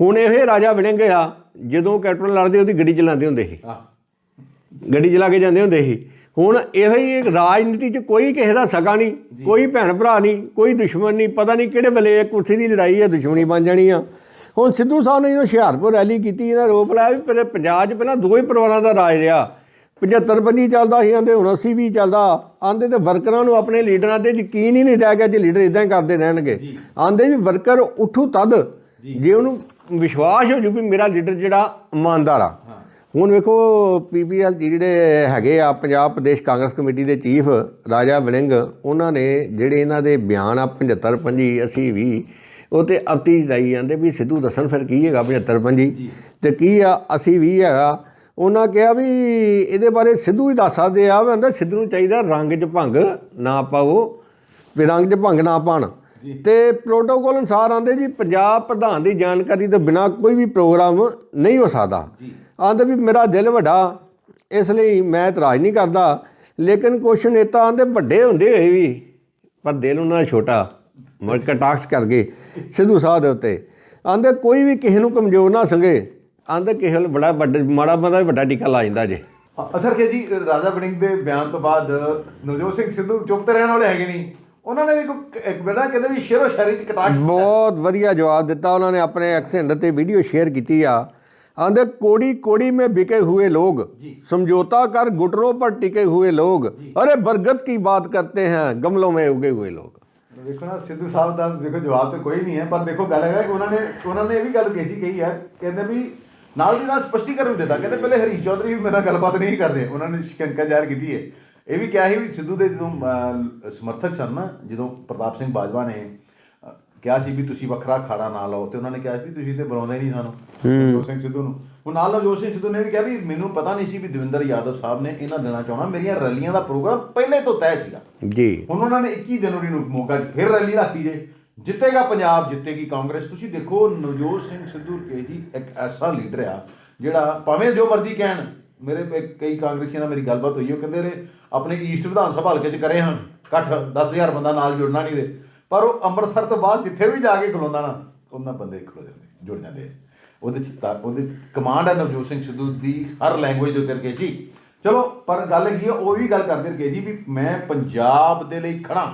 ਹੁਣ ਇਹ ਰਾਜਾ ਵਿੜੰਗ ਆ ਜਦੋਂ ਕੈਪਟਨ ਲੜਦੇ ਉਹਦੀ ਗੱਡੀ ਚਲਾਉਂਦੇ ਹੁੰਦੇ ਸੀ। ਗੱਡੀ ਚਲਾ ਕੇ ਜਾਂਦੇ ਹੁੰਦੇ ਸੀ। ਹੁਣ ਇਹੋ ਹੀ ਰਾਜਨੀਤੀ 'ਚ ਕੋਈ ਕਿਸੇ ਦਾ ਸਗਾ ਨਹੀਂ ਕੋਈ ਭੈਣ ਭਰਾ ਨਹੀਂ ਕੋਈ ਦੁਸ਼ਮਣ ਨਹੀਂ ਪਤਾ ਨਹੀਂ ਕਿਹੜੇ ਵੇਲੇ ਕੁਰਸੀ ਦੀ ਲੜਾਈ ਹੈ ਦੁਸ਼ਮਣੀ ਬਣ ਜਾਣੀ ਆ। ਹੁਣ ਸਿੱਧੂ ਸਾਹਿਬ ਨੇ ਜਦੋਂ ਹੁਸ਼ਿਆਰਪੁਰ ਰੈਲੀ ਕੀਤੀ ਇਹਦਾ ਰੋਪ ਲਾਇਆ ਵੀ ਪਹਿਲੇ ਪੰਜਾਬ 'ਚ ਪਹਿਲਾਂ ਦੋ ਹੀ ਪਰਿਵਾਰਾਂ ਦਾ ਰਾਜ ਰਿਹਾ। 75 ਪੰਜੀ ਚੱਲਦਾ ਸੀ ਆਂਦੇ ਹੁਣ 80 ਵੀ ਚੱਲਦਾ। ਆਂਦੇ ਤੇ ਵਰਕਰਾਂ ਨੂੰ ਆਪਣੇ ਲੀਡਰਾਂ ਤੇ ਯਕੀਨ ਹੀ ਨਹੀਂ ਰਹਿ ਗਿਆ ਜੇ ਲੀਡਰ ਇਦਾਂ ਹੀ ਕਰਦੇ ਰਹਿਣਗੇ। ਆਂਦੇ ਵੀ ਵਰਕਰ ਉੱਠੂ ਤਦ ਜੇ। ਉਹਨੂੰ ਵਿਸ਼ਵਾਸ ਹੋ ਜੂ ਵੀ ਮੇਰਾ ਲੀਡਰ ਜਿਹੜਾ ਇਮਾਨਦਾਰ ਆ। ਹੁਣ ਵੇਖੋ ਪੀਪੀਐਲ ਜਿਹੜੇ ਹੈਗੇ ਆ ਪੰਜਾਬ ਪ੍ਰਦੇਸ਼ ਕਾਂਗਰਸ ਕਮੇਟੀ ਦੇ ਚੀਫ ਰਾਜਾ ਵਿਲਿੰਗ ਉਹਨਾਂ ਨੇ ਜਿਹੜੇ ਇਹਨਾਂ ਦੇ ਬਿਆਨ ਆ 75 25 80 20 ਉਹ ਤੇ ਅਪਤੀ ਜਾਈ ਜਾਂਦੇ ਵੀ ਸਿੱਧੂ ਦੱਸਣ ਫਿਰ ਕੀ ਹੈਗਾ 75 25 ਤੇ ਕੀ ਆ 80 20 ਹੈਗਾ ਉਹਨਾਂ ਕਿਹਾ ਵੀ ਇਹਦੇ ਬਾਰੇ ਸਿੱਧੂ ਹੀ ਦੱਸ ਸਕਦੇ ਆ ਵੀ ਕਹਿੰਦਾ ਸਿੱਧੂ ਨੂੰ ਚਾਹੀਦਾ ਰੰਗ 'ਚ ਭੰਗ ਨਾ ਪਾਓ ਵੀ ਰੰਗ 'ਚ ਭੰਗ ਨਾ ਪਾਣ। ਤੇ ਪ੍ਰੋਟੋਕੋਲ ਅਨੁਸਾਰ ਆਂਦੇ ਜੀ ਪੰਜਾਬ ਪ੍ਰਧਾਨ ਦੀ ਜਾਣਕਾਰੀ ਤੋਂ ਬਿਨਾ ਕੋਈ ਵੀ ਪ੍ਰੋਗਰਾਮ ਨਹੀਂ ਹੋ ਸਕਦਾ। ਆਂਦੇ ਵੀ ਮੇਰਾ ਦਿਲ ਵੱਡਾ ਇਸ ਲਈ ਮੈਂ ਇਤਰਾਜ਼ ਨਹੀਂ ਕਰਦਾ। ਲੇਕਿਨ ਕੁਛ ਨੇਤਾ ਆਂਦੇ ਵੱਡੇ ਹੁੰਦੇ ਹੋਏ ਵੀ ਪਰ ਦਿਲ ਉਹਨਾਂ ਦਾ ਛੋਟਾ ਮਰ ਕਟਾਕਸ ਕਰ ਗਏ ਸਿੱਧੂ ਸਾਹਿਬ ਦੇ ਉੱਤੇ। ਆਂਦੇ ਕੋਈ ਵੀ ਕਿਸੇ ਨੂੰ ਕਮਜ਼ੋਰ ਨਾ ਸੰਗੇ ਆਂਦੇ ਕਿਸੇ ਨੂੰ ਬੜਾ ਵੱਡਾ ਮਾੜਾ ਬੰਦਾ ਵੀ ਵੱਡਾ ਟਿੱਕਾ ਲਾ ਜਾਂਦਾ ਜੇ ਅਸਰ ਕੇ ਜੀ ਰਾਜਾ ਵੜਿੰਗ ਦੇ ਬਿਆਨ ਤੋਂ ਬਾਅਦ ਨਵਜੋਤ ਸਿੰਘ ਸਿੱਧੂ ਚੁੱਪ ਤੇ ਰਹਿਣ ਵਾਲੇ ਹੈਗੇ ਨਹੀਂ ਉਹਨਾਂ ਨੇ ਵੀ ਕੋਈ ਇੱਕ ਬੇਟਾ ਕਹਿੰਦੇ ਵੀ ਸ਼ੇਰੋ ਸ਼ਾਇਰੀ ਚ ਕਟਾਕਸ ਬਹੁਤ ਵਧੀਆ ਜਵਾਬ ਦਿੱਤਾ ਉਹਨਾਂ ਨੇ ਆਪਣੇ ਐਕਸੈਂਟ ਤੇ ਵੀਡੀਓ ਸ਼ੇਅਰ ਕੀਤੀ ਆ ਆਂਦੇ ਕੋੜੀ ਕੋੜੀ में बिके हुए लोग समझौता कर घुटनों पर टिके हुए लोग अरे बरगद की बात करते हैं गमलों में उगे हुए लोग ਦੇਖੋ ਨਾ ਸਿੱਧੂ ਸਾਹਿਬ ਦਾ ਦੇਖੋ ਜਵਾਬ ਤੇ ਕੋਈ ਨਹੀਂ ਹੈ ਪਰ ਦੇਖੋ ਗੱਲ ਹੈ ਕਿ ਉਹਨਾਂ ਨੇ ਉਹਨਾਂ ਨੇ ਇਹ ਵੀ ਗੱਲ ਕਹੀ ਕਹੀ ਹੈ ਕਹਿੰਦੇ ਵੀ ਨਾਲ ਦੀ ਨਾਲ ਸਪਸ਼ਟੀਕਰਨ ਦਿੱਤਾ। ਕਹਿੰਦੇ ਪਹਿਲੇ ਹਰੀਸ਼ ਚੌਧਰੀ ਵੀ ਮੇਰੇ ਨਾਲ ਗੱਲਬਾਤ ਨਹੀਂ ਕਰਦੇ। ਉਹਨਾਂ ਨੇ ਸ਼ਿਕੰਕਾ ਜ਼ਾਹਰ ਕੀਤੀ ਹੈ। ਇਹ ਵੀ ਕਿਹਾ ਸੀ ਵੀ ਸਿੱਧੂ ਦੇ ਜਦੋਂ ਸਮਰਥਕ ਸਨ ਨਾ ਜਦੋਂ ਪ੍ਰਤਾਪ ਸਿੰਘ ਬਾਜਵਾ ਨੇ ਕਿਹਾ ਸੀ ਵੀ ਤੁਸੀਂ ਵੱਖਰਾ ਖਾੜਾ ਨਾ ਲਾਓ ਤੇ ਉਹਨਾਂ ਨੇ ਕਿਹਾ ਸੀ ਵੀ ਤੁਸੀਂ ਤੇ ਬੁਲਾਉਂਦੇ ਨਹੀਂ ਸਾਨੂੰ ਨਵਜੋਤ ਸਿੰਘ ਸਿੱਧੂ ਨੂੰ। ਹੁਣ ਨਾਲ ਨਵਜੋਤ ਸਿੰਘ ਸਿੱਧੂ ਨੇ ਵੀ ਕਿਹਾ ਵੀ ਮੈਨੂੰ ਪਤਾ ਨਹੀਂ ਸੀ ਵੀ ਦਵਿੰਦਰ ਯਾਦਵ ਸਾਹਿਬ ਨੇ ਇਹਨਾਂ ਦਿਨਾਂ ਚਾਹਣਾ ਮੇਰੀਆਂ ਰੈਲੀਆਂ ਦਾ ਪ੍ਰੋਗਰਾਮ ਪਹਿਲੇ ਤੋਂ ਤੈਅ ਸੀਗਾ। ਜੀ। ਹੁਣ ਉਹਨਾਂ ਨੇ 21 ਜਨਵਰੀ ਨੂੰ ਮੋਗਾ 'ਚ ਫਿਰ ਰੈਲੀ ਰੱਖੀ ਜੇ। ਜਿੱਤੇਗਾ ਪੰਜਾਬ, ਜਿੱਤੇਗੀ ਕਾਂਗਰਸ। ਤੁਸੀਂ ਦੇਖੋ, ਨਵਜੋਤ ਸਿੰਘ ਸਿੱਧੂ ਕੇ ਜੀ ਇੱਕ ਐਸਾ ਲੀਡਰ ਆ, ਜਿਹੜਾ ਭਾਵੇਂ ਜੋ ਮਰਜ਼ੀ ਕਹਿਣ, ਮੇਰੇ ਕਈ ਕਾਂਗਰਸੀਆਂ ਨਾਲ ਮੇਰੀ ਗੱਲਬਾਤ ਹੋਈ ਉਹ ਕਹਿੰਦੇ ਨੇ, ਆਪਣੇ ਈਸਟ ਵਿਧਾਨ ਸਭਾ ਹਲਕੇ 'ਚ ਕਰੇ ਹਨ, ਇਕੱਠ 10000 ਬੰਦਾ ਨਾਲ ਜੁੜਨਾ ਨਹੀਂ ਦੇ। ਪਰ ਉਹ ਅੰਮ੍ਰਿਤਸਰ ਤੋਂ ਬਾਅਦ ਜਿੱਥੇ ਵੀ ਜਾ ਕੇ ਖਲੋਂਦਾ ਨਾ, ਉਹਨਾਂ ਬੰਦੇ ਖਲੋ ਜਾਂਦੇ, ਜੁੜ ਜਾਂਦੇ ਉਹਦੇ ਚ ਤਾਂ, ਉਹਦੇ ਕਮਾਂਡ ਹੈ ਨਵਜੋਤ ਸਿੰਘ ਸਿੱਧੂ ਦੀ ਹਰ ਲੈਂਗੁਏਜ ਦੇ ਉੱਤੇ ਰਕੇ ਜੀ। ਚਲੋ, ਪਰ ਗੱਲ ਹੈਗੀ ਹੈ ਉਹ ਵੀ ਗੱਲ ਕਰਦੇ ਰਕੇ ਜੀ ਵੀ ਮੈਂ ਪੰਜਾਬ ਦੇ ਲਈ ਖੜਾ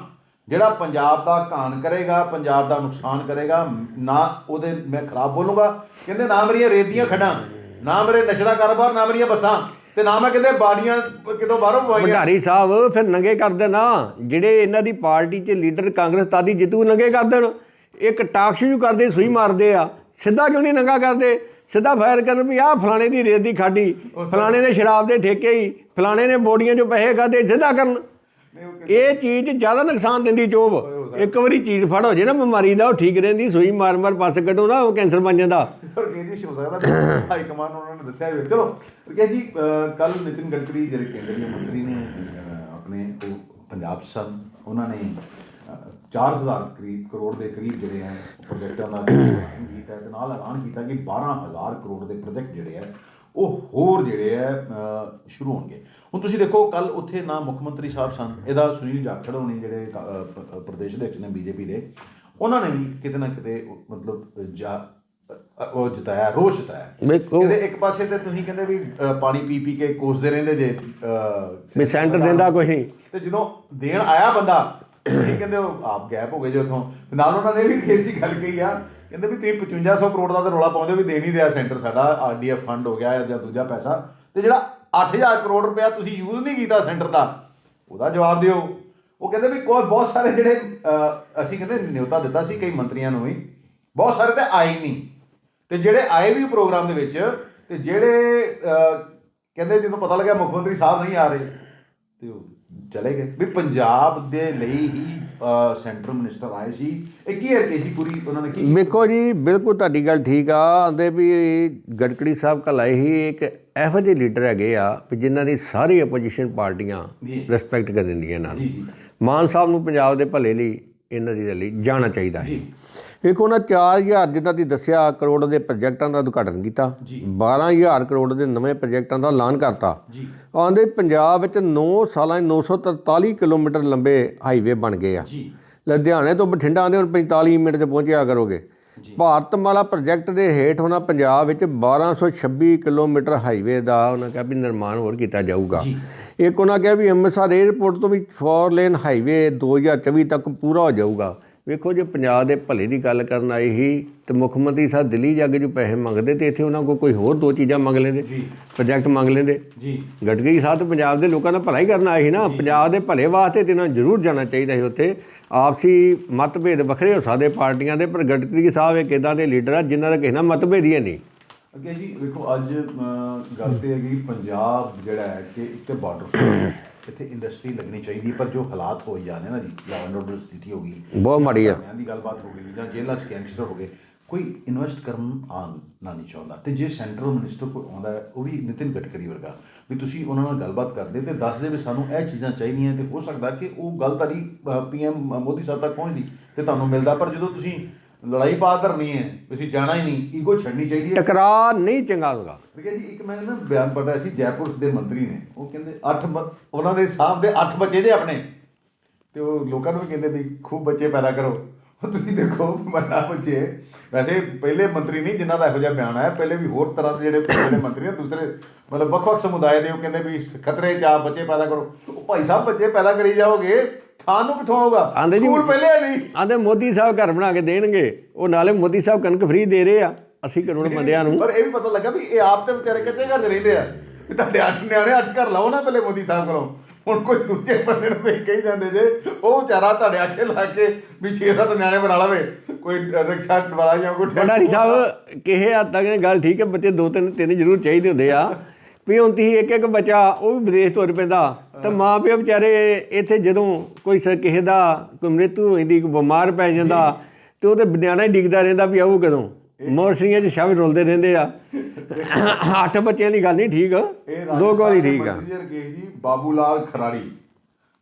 ਜਿਹੜਾ ਪੰਜਾਬ ਦਾ ਘਾਣ ਕਰੇਗਾ ਪੰਜਾਬ ਦਾ ਨੁਕਸਾਨ ਕਰੇਗਾ ਨਾ ਉਹਦੇ ਮੈਂ ਖਰਾਬ ਬੋਲੂੰਗਾ। ਕਹਿੰਦੇ ਨਾ ਮੇਰੀਆਂ ਰੇਤ ਖੜਾਂ ਨਾ ਮੇਰੇ ਨਸ਼ੇ ਦਾ ਕਾਰੋਬਾਰ ਨਾ ਮੇਰੀਆਂ ਬੱਸਾਂ ਤੇ ਨਾ ਮੈਂ ਕਹਿੰਦੇ ਬਾੜੀਆਂ ਕਿਤੋਂ ਬਾਹਰੋਂ ਪਵਾਈਆਂ। ਭੰਡਾਰੀ ਸਾਹਿਬ ਫਿਰ ਨੰਗੇ ਕਰ ਦੇਣਾ। ਜਿਹੜੇ ਇਹਨਾਂ ਦੀ ਪਾਰਟੀ 'ਚ ਲੀਡਰ ਕਾਂਗਰਸ ਤਾਦੀ ਜਿੱਤੂ ਨੰਗੇ ਕਰ ਦੇਣ। ਇੱਕ ਟਾਕ ਸ਼ੂ ਕਰਦੇ ਸੂਈ ਮਾਰਦੇ ਆ। ਸਿੱਧਾ ਕਿਉਂ ਨਹੀਂ ਨੰਗਾ ਕਰਦੇ? ਸਿੱਧਾ ਫਾਇਰ ਕਰਨ ਵੀ ਆਹ ਫਲਾਣੇ ਦੀ ਰੇਤ ਦੀ ਖਾਡੀ ਫਲਾਣੇ ਦੇ ਸ਼ਰਾਬ ਦੇ ਠੇਕੇ ਹੀ ਫਲਾਣੇ ਨੇ ਬੋਡੀਆਂ 'ਚੋਂ ਪੈਸੇ ਖਾਦੇ ਸਿੱਧਾ ਕਰਨ। ਇਹ ਚੀਜ਼ ਜ਼ਿਆਦਾ ਨੁਕਸਾਨ ਦਿੰਦੀ ਚੋਬ ਇੱਕ ਵਾਰੀ ਚੀਜ਼ ਫੜ ਹੋ ਜੇ ਨਾ ਬਿਮਾਰੀ ਦਾ ਉਹ ਠੀਕ ਰਹਿੰਦੀ ਸੂਈ ਮਾਰ ਮਾਰ ਪੱਸ ਕੱਢੋ ਨਾ ਉਹ ਕੈਂਸਰ ਬਣ ਜਾਂਦਾ। ਪਰ ਕੇ ਜੀ ਹੋ ਸਕਦਾ ਹਾਈ ਕਮਾਂਡ ਉਹਨਾਂ ਨੇ ਦੱਸਿਆ ਹੋਵੇ ਚਲੋ ਕਿ ਜੀ ਕੱਲ ਨਿਤਿਨ ਗਡਕਰੀ ਜਿਹੜੇ ਕੇਂਦਰੀ ਮੰਤਰੀ ਨੇ ਆਪਣੇ ਉਹ ਪੰਜਾਬ ਸਨ ਉਹਨਾਂ ਨੇ ਅਹ, 4000 ਕਰੀਬ ਕਰੋੜ ਦੇ ਕਰੀਬ ਜਿਹੜੇ ਹੈ ਪ੍ਰੋਜੈਕਟਾਂ ਦਾ ਕੀਤਾ ਤੇ ਨਾਲ ਐਲਾਨ ਕੀਤਾ ਕਿ 12000 ਕਰੋੜ ਦੇ ਪ੍ਰੋਜੈਕਟ ਜਿਹੜੇ ਹੈ ਉਹ ਹੋਰ ਜਿਹੜੇ ਹੈ ਸ਼ੁਰੂ ਹੋਣਗੇ। ਹੁਣ ਤੁਸੀਂ ਦੇਖੋ ਕੱਲ ਉੱਥੇ ਨਾ ਮੁੱਖ ਮੰਤਰੀ ਸਾਹਿਬ ਸਨ ਇਹਦਾ ਸੁਨੀਲ ਜਾਖੜ ਹੋਣੀ ਜਿਹੜੇ ਪ੍ਰਦੇਸ਼ ਅਧਿਕਸ਼ ਨੇ ਬੀਜੇਪੀ ਦੇ ਉਹਨਾਂ ਨੇ ਵੀ ਕਿਤੇ ਨਾ ਕਿਤੇ ਮਤਲਬ ਜਾ ਉਹ ਜਿਤਾਇਆ ਰੋਸ਼ ਜਿਤਾਇਆ। ਕਹਿੰਦੇ ਇੱਕ ਪਾਸੇ ਤੇ ਤੁਸੀਂ ਕਹਿੰਦੇ ਵੀ ਪਾਣੀ ਪੀ ਪੀ ਕੇ ਕੋਸਦੇ ਰਹਿੰਦੇ ਜੇ ਵੀ ਸੈਂਟਰ ਦਿੰਦਾ ਕੁਛ ਨਹੀਂ। ਤੇ ਜਦੋਂ ਦੇਣ ਆਇਆ ਬੰਦਾ ਇਹ ਕਹਿੰਦੇ ਉਹ ਆਪ ਗੈਪ ਹੋ ਗਏ ਜੇ ਉਥੋਂ। ਨਾਲ ਉਹਨਾਂ ਨੇ ਵੀ ਖੇਸੀ ਗੱਲ ਕਹੀ ਆ ਕਹਿੰਦੇ ਵੀ ਤੁਸੀਂ 5500 ਕਰੋੜ ਦਾ ਤਾਂ ਰੌਲਾ ਪਾਉਂਦੇ ਵੀ ਦੇ ਨਹੀਂ ਦਿਆ ਸੈਂਟਰ ਸਾਡਾ ਆਰਡੀਐਫ ਫੰਡ ਹੋ ਗਿਆ ਜਾਂ ਦੂਜਾ ਪੈਸਾ। ਤੇ ਜਿਹੜਾ 8000 ਕਰੋੜ ਰੁਪਇਆ ਤੁਸੀਂ ਯੂਜ਼ ਨਹੀਂ ਕੀਤਾ ਸੈਂਟਰ ਦਾ। ਉਹਦਾ ਜਵਾਬ ਦਿਓ। ਉਹ ਕਹਿੰਦੇ ਵੀ ਕੋਈ ਬਹੁਤ ਸਾਰੇ ਜਿਹੜੇ ਅਸੀਂ ਕਹਿੰਦੇ ਨਿਯੋਤਾ ਦਿੱਤਾ ਸੀ ਕਈ ਮੰਤਰੀਆਂ ਨੂੰ ਵੀ। ਬਹੁਤ ਸਾਰੇ ਤੇ ਆਏ ਨਹੀਂ। ਤੇ ਜਿਹੜੇ ਆਏ ਵੀ ਪ੍ਰੋਗਰਾਮ ਦੇ ਵਿੱਚ, ਤੇ ਜਿਹੜੇ ਕਹਿੰਦੇ ਜਦੋਂ ਪਤਾ ਲੱਗਿਆ ਮੁੱਖ ਮੰਤਰੀ ਸਾਹਿਬ ਨਹੀਂ ਆ ਰਹੇ, ਤੇ ਉਹ ਚਲੇ ਗਏ। ਵੀ ਪੰਜਾਬ ਦੇ ਲਈ ਹੀ ਸੈਂਟਰ ਮਿਨਿਸਟਰ ਆਏ ਸੀ। ਇਹ ਕੀ ਹੈ ਸੀ ਪੂਰੀ ਉਹਨਾਂ ਨੇ ਕੀ ਵੇਖੋ ਜੀ ਬਿਲਕੁਲ ਤੁਹਾਡੀ ਗੱਲ ਠੀਕ ਆ। ਆਂਦੇ ਵੀ ਗਡਕੜੀ ਸਾਹਿਬ ਕੱਲ ਆਏ ਹੀ ਇੱਕ ਇਹੋ ਜਿਹੇ ਲੀਡਰ ਹੈਗੇ ਆ ਵੀ ਜਿਨ੍ਹਾਂ ਦੀ ਸਾਰੀ ਆਪੋਜੀਸ਼ਨ ਪਾਰਟੀਆਂ। ਰਿਸਪੈਕਟ ਕਰ ਦਿੰਦੀਆਂ ਨਾਲ ਮਾਨ ਸਾਹਿਬ ਨੂੰ ਪੰਜਾਬ ਦੇ ਭਲੇ ਲਈ ਇਹਨਾਂ ਦੀ ਰੈਲੀ ਜਾਣਾ ਚਾਹੀਦਾ ਹੈ। ਵੇਖੋ ਉਹਨਾਂ 4000 ਜਿੱਦਾਂ ਦੀ ਦੱਸਿਆ ਕਰੋੜ ਦੇ ਪ੍ਰੋਜੈਕਟਾਂ ਦਾ ਉਦਘਾਟਨ ਕੀਤਾ। ਜੀ। 12000 ਕਰੋੜ ਦੇ ਨਵੇਂ ਪ੍ਰੋਜੈਕਟਾਂ ਦਾ ਐਲਾਨ ਕਰਤਾ। ਜੀ। ਆਂਦੇ ਪੰਜਾਬ ਵਿੱਚ 9 ਸਾਲਾਂ 'ਚ 943 ਕਿਲੋਮੀਟਰ ਲੰਬੇ ਹਾਈਵੇ ਬਣ ਗਏ ਆ। ਜੀ। ਲੁਧਿਆਣੇ ਤੋਂ ਬਠਿੰਡਾ ਆਉਂਦੇ ਹੁਣ 45 ਮਿੰਟ 'ਚ ਪਹੁੰਚਿਆ ਕਰੋਗੇ। ਭਾਰਤਮਾਲਾ ਪ੍ਰੋਜੈਕਟ ਦੇ ਹੇਠ ਹੋਣਾ ਪੰਜਾਬ ਵਿੱਚ 1226 ਕਿਲੋਮੀਟਰ ਹਾਈਵੇ ਦਾ ਉਹਨਾਂ ਕਿਹਾ ਵੀ ਨਿਰਮਾਣ ਹੋਰ ਕੀਤਾ ਜਾਊਗਾ। ਇੱਕ ਉਹਨਾਂ ਕਿਹਾ ਵੀ ਅੰਮ੍ਰਿਤਸਰ 에ਅਰਪੋਰਟ ਤੋਂ ਵੀ 4 ਲੇਨ ਹਾਈਵੇ 2024 ਤੱਕ ਪੂਰਾ ਹੋ ਜਾਊਗਾ। ਵੇਖੋ ਜੇ ਪੰਜਾਬ ਦੇ ਭਲੇ ਦੀ ਗੱਲ ਕਰਨ ਆਏ ਹੀ ਤੇ ਮੁੱਖ ਮੰਤਰੀ ਸਾਹਿਬ ਦਿੱਲੀ ਜਾ ਕੇ ਜੋ ਪੈਸੇ ਮੰਗਦੇ ਤੇ ਇੱਥੇ ਉਹਨਾਂ ਕੋਲ ਕੋਈ ਹੋਰ ਦੋ ਚੀਜ਼ਾਂ ਮੰਗ ਲੈਂਦੇ ਜੀ। ਪ੍ਰੋਜੈਕਟ ਮੰਗ ਲੈਂਦੇ। ਜੀ। ਗਡਕਰੀ ਸਾਹਿਬ ਤਾਂ ਪੰਜਾਬ ਦੇ ਲੋਕਾਂ ਦਾ ਭਲਾ ਹੀ ਕਰਨ ਆਏ ਸੀ ਨਾ। ਪੰਜਾਬ ਦੇ ਭਲੇ ਵਾਸਤੇ ਤੇ ਇਹਨਾਂ ਨੂੰ ਜ਼ਰੂਰ ਜਾਣਾ ਚਾਹੀਦਾ ਸੀ ਉੱਥੇ। ਆਪਸੀ ਮਤਭੇਦ ਵੱਖਰੇ ਹੋ ਸਕਦੇ ਪਾਰਟੀਆਂ ਦੇ ਪਰ ਗਡਕਰੀ ਸਾਹਿਬ ਇੱਕ ਇਦਾਂ ਦੇ ਲੀਡਰ ਆ ਜਿਨ੍ਹਾਂ ਦਾ ਕਿਸੇ ਨਾਲ ਮਤਭੇਦ ਹੀ ਨਹੀਂ। ਅੱਗੇ ਜੀ ਵੇਖੋ ਅੱਜ ਗੱਲ ਤੇ ਹੈਗੀ ਪੰਜਾਬ ਜਿਹੜਾ ਹੈ ਕਿ ਇੱਕ ਤੇ ਬਾਰਡਰ ਇੱਥੇ ਇੰਡਸਟਰੀ ਲੱਗਣੀ ਚਾਹੀਦੀ ਪਰ ਜੋ ਹਾਲਾਤ ਹੋਈ ਜਾਂਦੇ ਨਾ ਜੀ ਲਾਅ ਆਰਡਰ ਸਥਿਤੀ ਹੋ ਗਈ ਬਹੁਤ ਮਾੜੀ ਆ। ਦੀ ਗੱਲਬਾਤ ਹੋ ਗਈ ਜਾਂ ਜੇਲ੍ਹਾਂ 'ਚ ਗੈਂਗਸਟਰ ਹੋ ਗਏ ਕੋਈ ਇਨਵੈਸਟ ਕਰਨ ਆਉਣਾ ਨਹੀਂ ਚਾਹੁੰਦਾ। ਤੇ ਜੇ ਸੈਂਟਰਲ ਮਿਨਿਸਟਰ ਕੋਈ ਆਉਂਦਾ ਉਹ ਵੀ ਨਿਤਿਨ ਗਡਕਰੀ ਵਰਗਾ ਵੀ ਤੁਸੀਂ ਉਹਨਾਂ ਨਾਲ ਗੱਲਬਾਤ ਕਰਦੇ ਤੇ ਦੱਸਦੇ ਵੀ ਸਾਨੂੰ ਇਹ ਚੀਜ਼ਾਂ ਚਾਹੀਦੀਆਂ ਤੇ ਹੋ ਸਕਦਾ ਕਿ ਉਹ ਗੱਲ ਤੁਹਾਡੀ ਪੀਐਮ ਮੋਦੀ ਸਾਹਿਬ ਤੱਕ ਪਹੁੰਚਦੀ ਤੇ ਤੁਹਾਨੂੰ ਮਿਲਦਾ ਪਰ ਜਦੋਂ ਤੁਸੀਂ ਲੜਾਈ ਪਾ ਧਰਨੀ ਹੈ ਤੁਸੀਂ ਜਾਣਾ ਹੀ ਨਹੀਂ ਈਗੋ ਛੱਡਣੀ ਚਾਹੀਦੀ ਹੈ। ਟਕਰਾਅ ਨਹੀਂ ਚੰਗਾ ਹੋਗਾ ਠੀਕ ਹੈ ਜੀ ਇੱਕ ਮੈਂ ਨਾ ਬਿਆਨ ਰਿਹਾ ਸੀ ਜੈਪੁਰ ਦੇ ਮੰਤਰੀ ਨੇ। ਉਹ ਕਹਿੰਦੇ 8 ਉਹਨਾਂ ਦੇ ਸਾਹਿਬ ਦੇ 8 ਬੱਚੇ ਜੇ ਆਪਣੇ। ਤੇ ਉਹ ਲੋਕਾਂ ਨੂੰ ਵੀ ਕਹਿੰਦੇ ਵੀ ਖੂਬ ਬੱਚੇ ਪੈਦਾ ਕਰੋ। ਉਹ ਤੁਸੀਂ ਦੇਖੋ ਬੰਦਾ ਬੱਚੇ। ਵੈਸੇ ਪਹਿਲੇ ਮੰਤਰੀ ਨਹੀਂ ਜਿਨ੍ਹਾਂ ਦਾ ਇਹੋ ਜਿਹਾ ਬਿਆਨ ਆਇਆ ਪਹਿਲੇ ਵੀ ਹੋਰ ਤਰ੍ਹਾਂ ਦੇ ਜਿਹੜੇ ਜਿਹੜੇ ਮੰਤਰੀ ਨੇ ਦੂਸਰੇ ਮਤਲਬ ਵੱਖ-ਵੱਖ ਸਮੁਦਾਇ ਦੇ ਉਹ ਕਹਿੰਦੇ ਵੀ ਖਤਰੇ ਚ ਆ ਬੱਚੇ ਪੈਦਾ ਕਰੋ। ਉਹ ਭਾਈ ਸਾਹਿਬ ਬੱਚੇ ਪੈਦਾ ਕਰੀ ਜਾਓਗੇ ਖਾਣ ਨੂੰ ਕਿੱਥੋਂ ਆਊਗਾ? ਆਂਦੇ ਜੀ- ਸਕੂਲ ਪਹਿਲੇ ਨਹੀਂ ਆਂਦੇ ਮੋਦੀ ਸਾਹਿਬ ਘਰ ਬਣਾ ਕੇ ਦੇਣਗੇ। ਉਹ ਨਾਲੇ ਮੋਦੀ ਸਾਹਿਬ ਕਣਕ ਫ੍ਰੀ ਦੇ ਰਹੇ ਆ। 80 ਕਰੋੜ ਬੰਦਿਆਂ ਨੂੰ। ਪਰ ਇਹ ਵੀ ਪਤਾ ਲੱਗਾ ਵੀ ਇਹ ਆਪ ਤੇ ਵਿਚਾਰੇ ਕੱਚੇ ਘਰ 'ਚ ਰਹਿੰਦੇ ਆ। ਵੀ ਤੁਹਾਡੇ ਅੱਠ ਨਿਆਣੇ ਅੱਠ ਘਰ ਲਾਓ ਨਾ ਪਹਿਲੇ ਮੋਦੀ ਸਾਹਿਬ ਕੋਲੋਂ। ਹੁਣ ਕੋਈ ਦੂਜੇ ਬੰਦੇ ਨੂੰ ਤੁਸੀਂ ਕਹੀ ਜਾਂਦੇ ਜੇ। ਉਹ ਵਿਚਾਰਾ ਤੁਹਾਡੇ ਆਖੇ ਲਾ ਕੇ ਵੀ 6-7 ਨਿਆਣੇ ਬਣਾ ਲਵੇ। ਕੋਈ ਰਿਕਸ਼ਾ ਵਾਲਾ ਜਾਂ ਕੋਈ ਭੰਡਾਰੀ ਸਾਹਿਬ ਕਿਸੇ ਹੱਦ ਤੱਕ ਇਹ ਗੱਲ ਠੀਕ ਹੈ ਬੱਚੇ ਦੋ ਤਿੰਨ ਤਿੰਨ ਜ਼ਰੂਰ ਚਾਹੀਦੇ ਹੁੰਦੇ ਆ। ਵੀ ਤੁਸੀਂ ਇੱਕ ਇੱਕ ਬੱਚਾ ਉਹ ਵੀ ਵਿਦੇਸ਼ ਤੁਰ ਪੈਂਦਾ। ਤਾਂ ਮਾਂ ਪਿਓ ਵਿਚਾਰੇ ਇੱਥੇ ਜਦੋਂ ਕੋਈ ਕਿਸੇ ਦਾ ਕੋਈ ਮ੍ਰਿਤੂ ਹੋ ਜਾਂਦੀ ਕੋਈ ਬਿਮਾਰ ਪੈ ਜਾਂਦਾ ਤੇ ਉਹਦੇ ਨਿਆਣਾ ਹੀ ਡਿੱਗਦਾ ਰਹਿੰਦਾ ਵੀ ਆਊ ਕਦੋਂ। ਮੋਰਸ਼ੀਆਂ 'ਚ ਸ਼ਬਦ ਰੁਲਦੇ ਰਹਿੰਦੇ ਆ। ਅੱਠ ਬੱਚਿਆਂ ਦੀ ਗੱਲ ਨਹੀਂ ਠੀਕ। ਦੋ ਦੇ ਠੀਕ ਆ। ਜੀ ਬਾਬੂ ਲਾਲ ਖਰਾੜੀ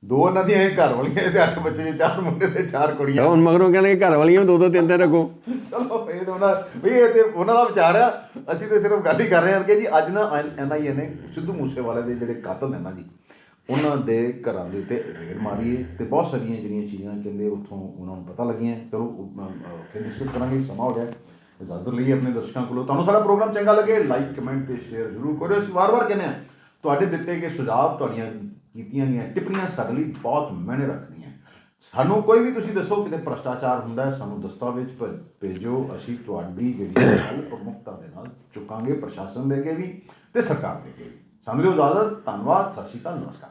ਦੋ ਉਹਨਾਂ ਦੀਆਂ ਇਹ ਘਰ ਵਾਲੀਆਂ ਤੇ ਅੱਠ ਬੱਚੇ ਦੇ ਚਾਰ ਮੁੰਡੇ ਤੇ ਚਾਰ ਕੁੜੀਆਂ। ਹੁਣ ਮਗਰੋਂ ਕਹਿੰਦੇ ਘਰ ਵਾਲੀਆਂ ਦੋ ਦੋ ਤਿੰਨ ਤਿੰਨ ਰੱਖੋ। ਚਲੋ ਇਹ ਤਾਂ ਉਹਨਾਂ ਵੀ ਇਹ ਤੇ ਉਹਨਾਂ ਦਾ ਵਿਚਾਰ ਆ। ਅਸੀਂ ਤੇ ਸਿਰਫ ਗੱਲ ਹੀ ਕਰ ਰਹੇ ਹਾਂ ਕਿ ਜੀ ਅੱਜ ਨਾ ਐਨਆਈਏ ਨੇ ਸਿੱਧੂ ਮੂਸੇਵਾਲੇ ਦੇ ਜਿਹੜੇ ਕਾਤਲ ਨੇ ਨਾ ਜੀ ਉਹਨਾਂ ਦੇ ਘਰਾਂ ਦੇ ਉੱਤੇ ਰੇਡ ਮਾਰੀ ਹੈ ਤੇ ਬਹੁਤ ਸਾਰੀਆਂ ਜਿਹੜੀਆਂ ਚੀਜ਼ਾਂ ਕਹਿੰਦੇ ਉੱਥੋਂ ਉਹਨਾਂ ਨੂੰ ਪਤਾ ਲੱਗੀਆਂ। ਚਲੋ ਫਿਰ ਡਿਸਕਸ ਕਰਾਂਗੇ ਸਮਾਂ ਹੋ ਗਿਆ। ਇਜਾਜ਼ਤ ਲਈ ਆਪਣੇ ਦਰਸ਼ਕਾਂ ਕੋਲੋਂ। ਤੁਹਾਨੂੰ ਸਾਡਾ ਪ੍ਰੋਗਰਾਮ ਚੰਗਾ ਲੱਗੇ ਲਾਈਕ ਕਮੈਂਟ ਤੇ ਸ਼ੇਅਰ ਜ਼ਰੂਰ ਕਰਿਓ। ਅਸੀਂ ਵਾਰ-ਵਾਰ ਕਹਿੰਦੇ ਹਾਂ ਤੁਹਾਡੇ ਦਿੱਤੇ ਗਏ ਸੁਝਾਅ ਤੁਹਾਡੀਆਂ ਕੀਤੀਆਂ ਗਈਆਂ। ਟਿੱਪਣੀਆਂ ਸਾਡੇ ਲਈ ਬਹੁਤ ਮਾਇਨੇ ਰੱਖਦੀਆਂ। ਸਾਨੂੰ ਕੋਈ ਵੀ ਤੁਸੀਂ ਦੱਸੋ ਕਿਤੇ ਭ੍ਰਸ਼ਟਾਚਾਰ ਹੁੰਦਾ ਹੈ, ਸਾਨੂੰ ਦਸਤਾਵੇਜ਼ ਭੇ- ਭੇਜੋ। ਅਸੀਂ ਤੁਹਾਡੀ ਜਿਹੜੀ ਹੈ, ਉਹ ਪ੍ਰਮੁਖਤਾ ਦੇ ਨਾਲ ਚੁੱਕਾਂਗੇ, ਪ੍ਰਸ਼ਾਸਨ ਦੇ ਕੇ ਵੀ ਤੇ ਸਰਕਾਰ ਦੇ ਕੇ ਵੀ। ਸਾਨੂੰ ਦਿਓ ਇਜਾਜ਼ਤ। ਧੰਨਵਾਦ। ਸਤਿ ਸ਼੍ਰੀ ਅਕਾਲ। ਨਮਸਕਾਰ।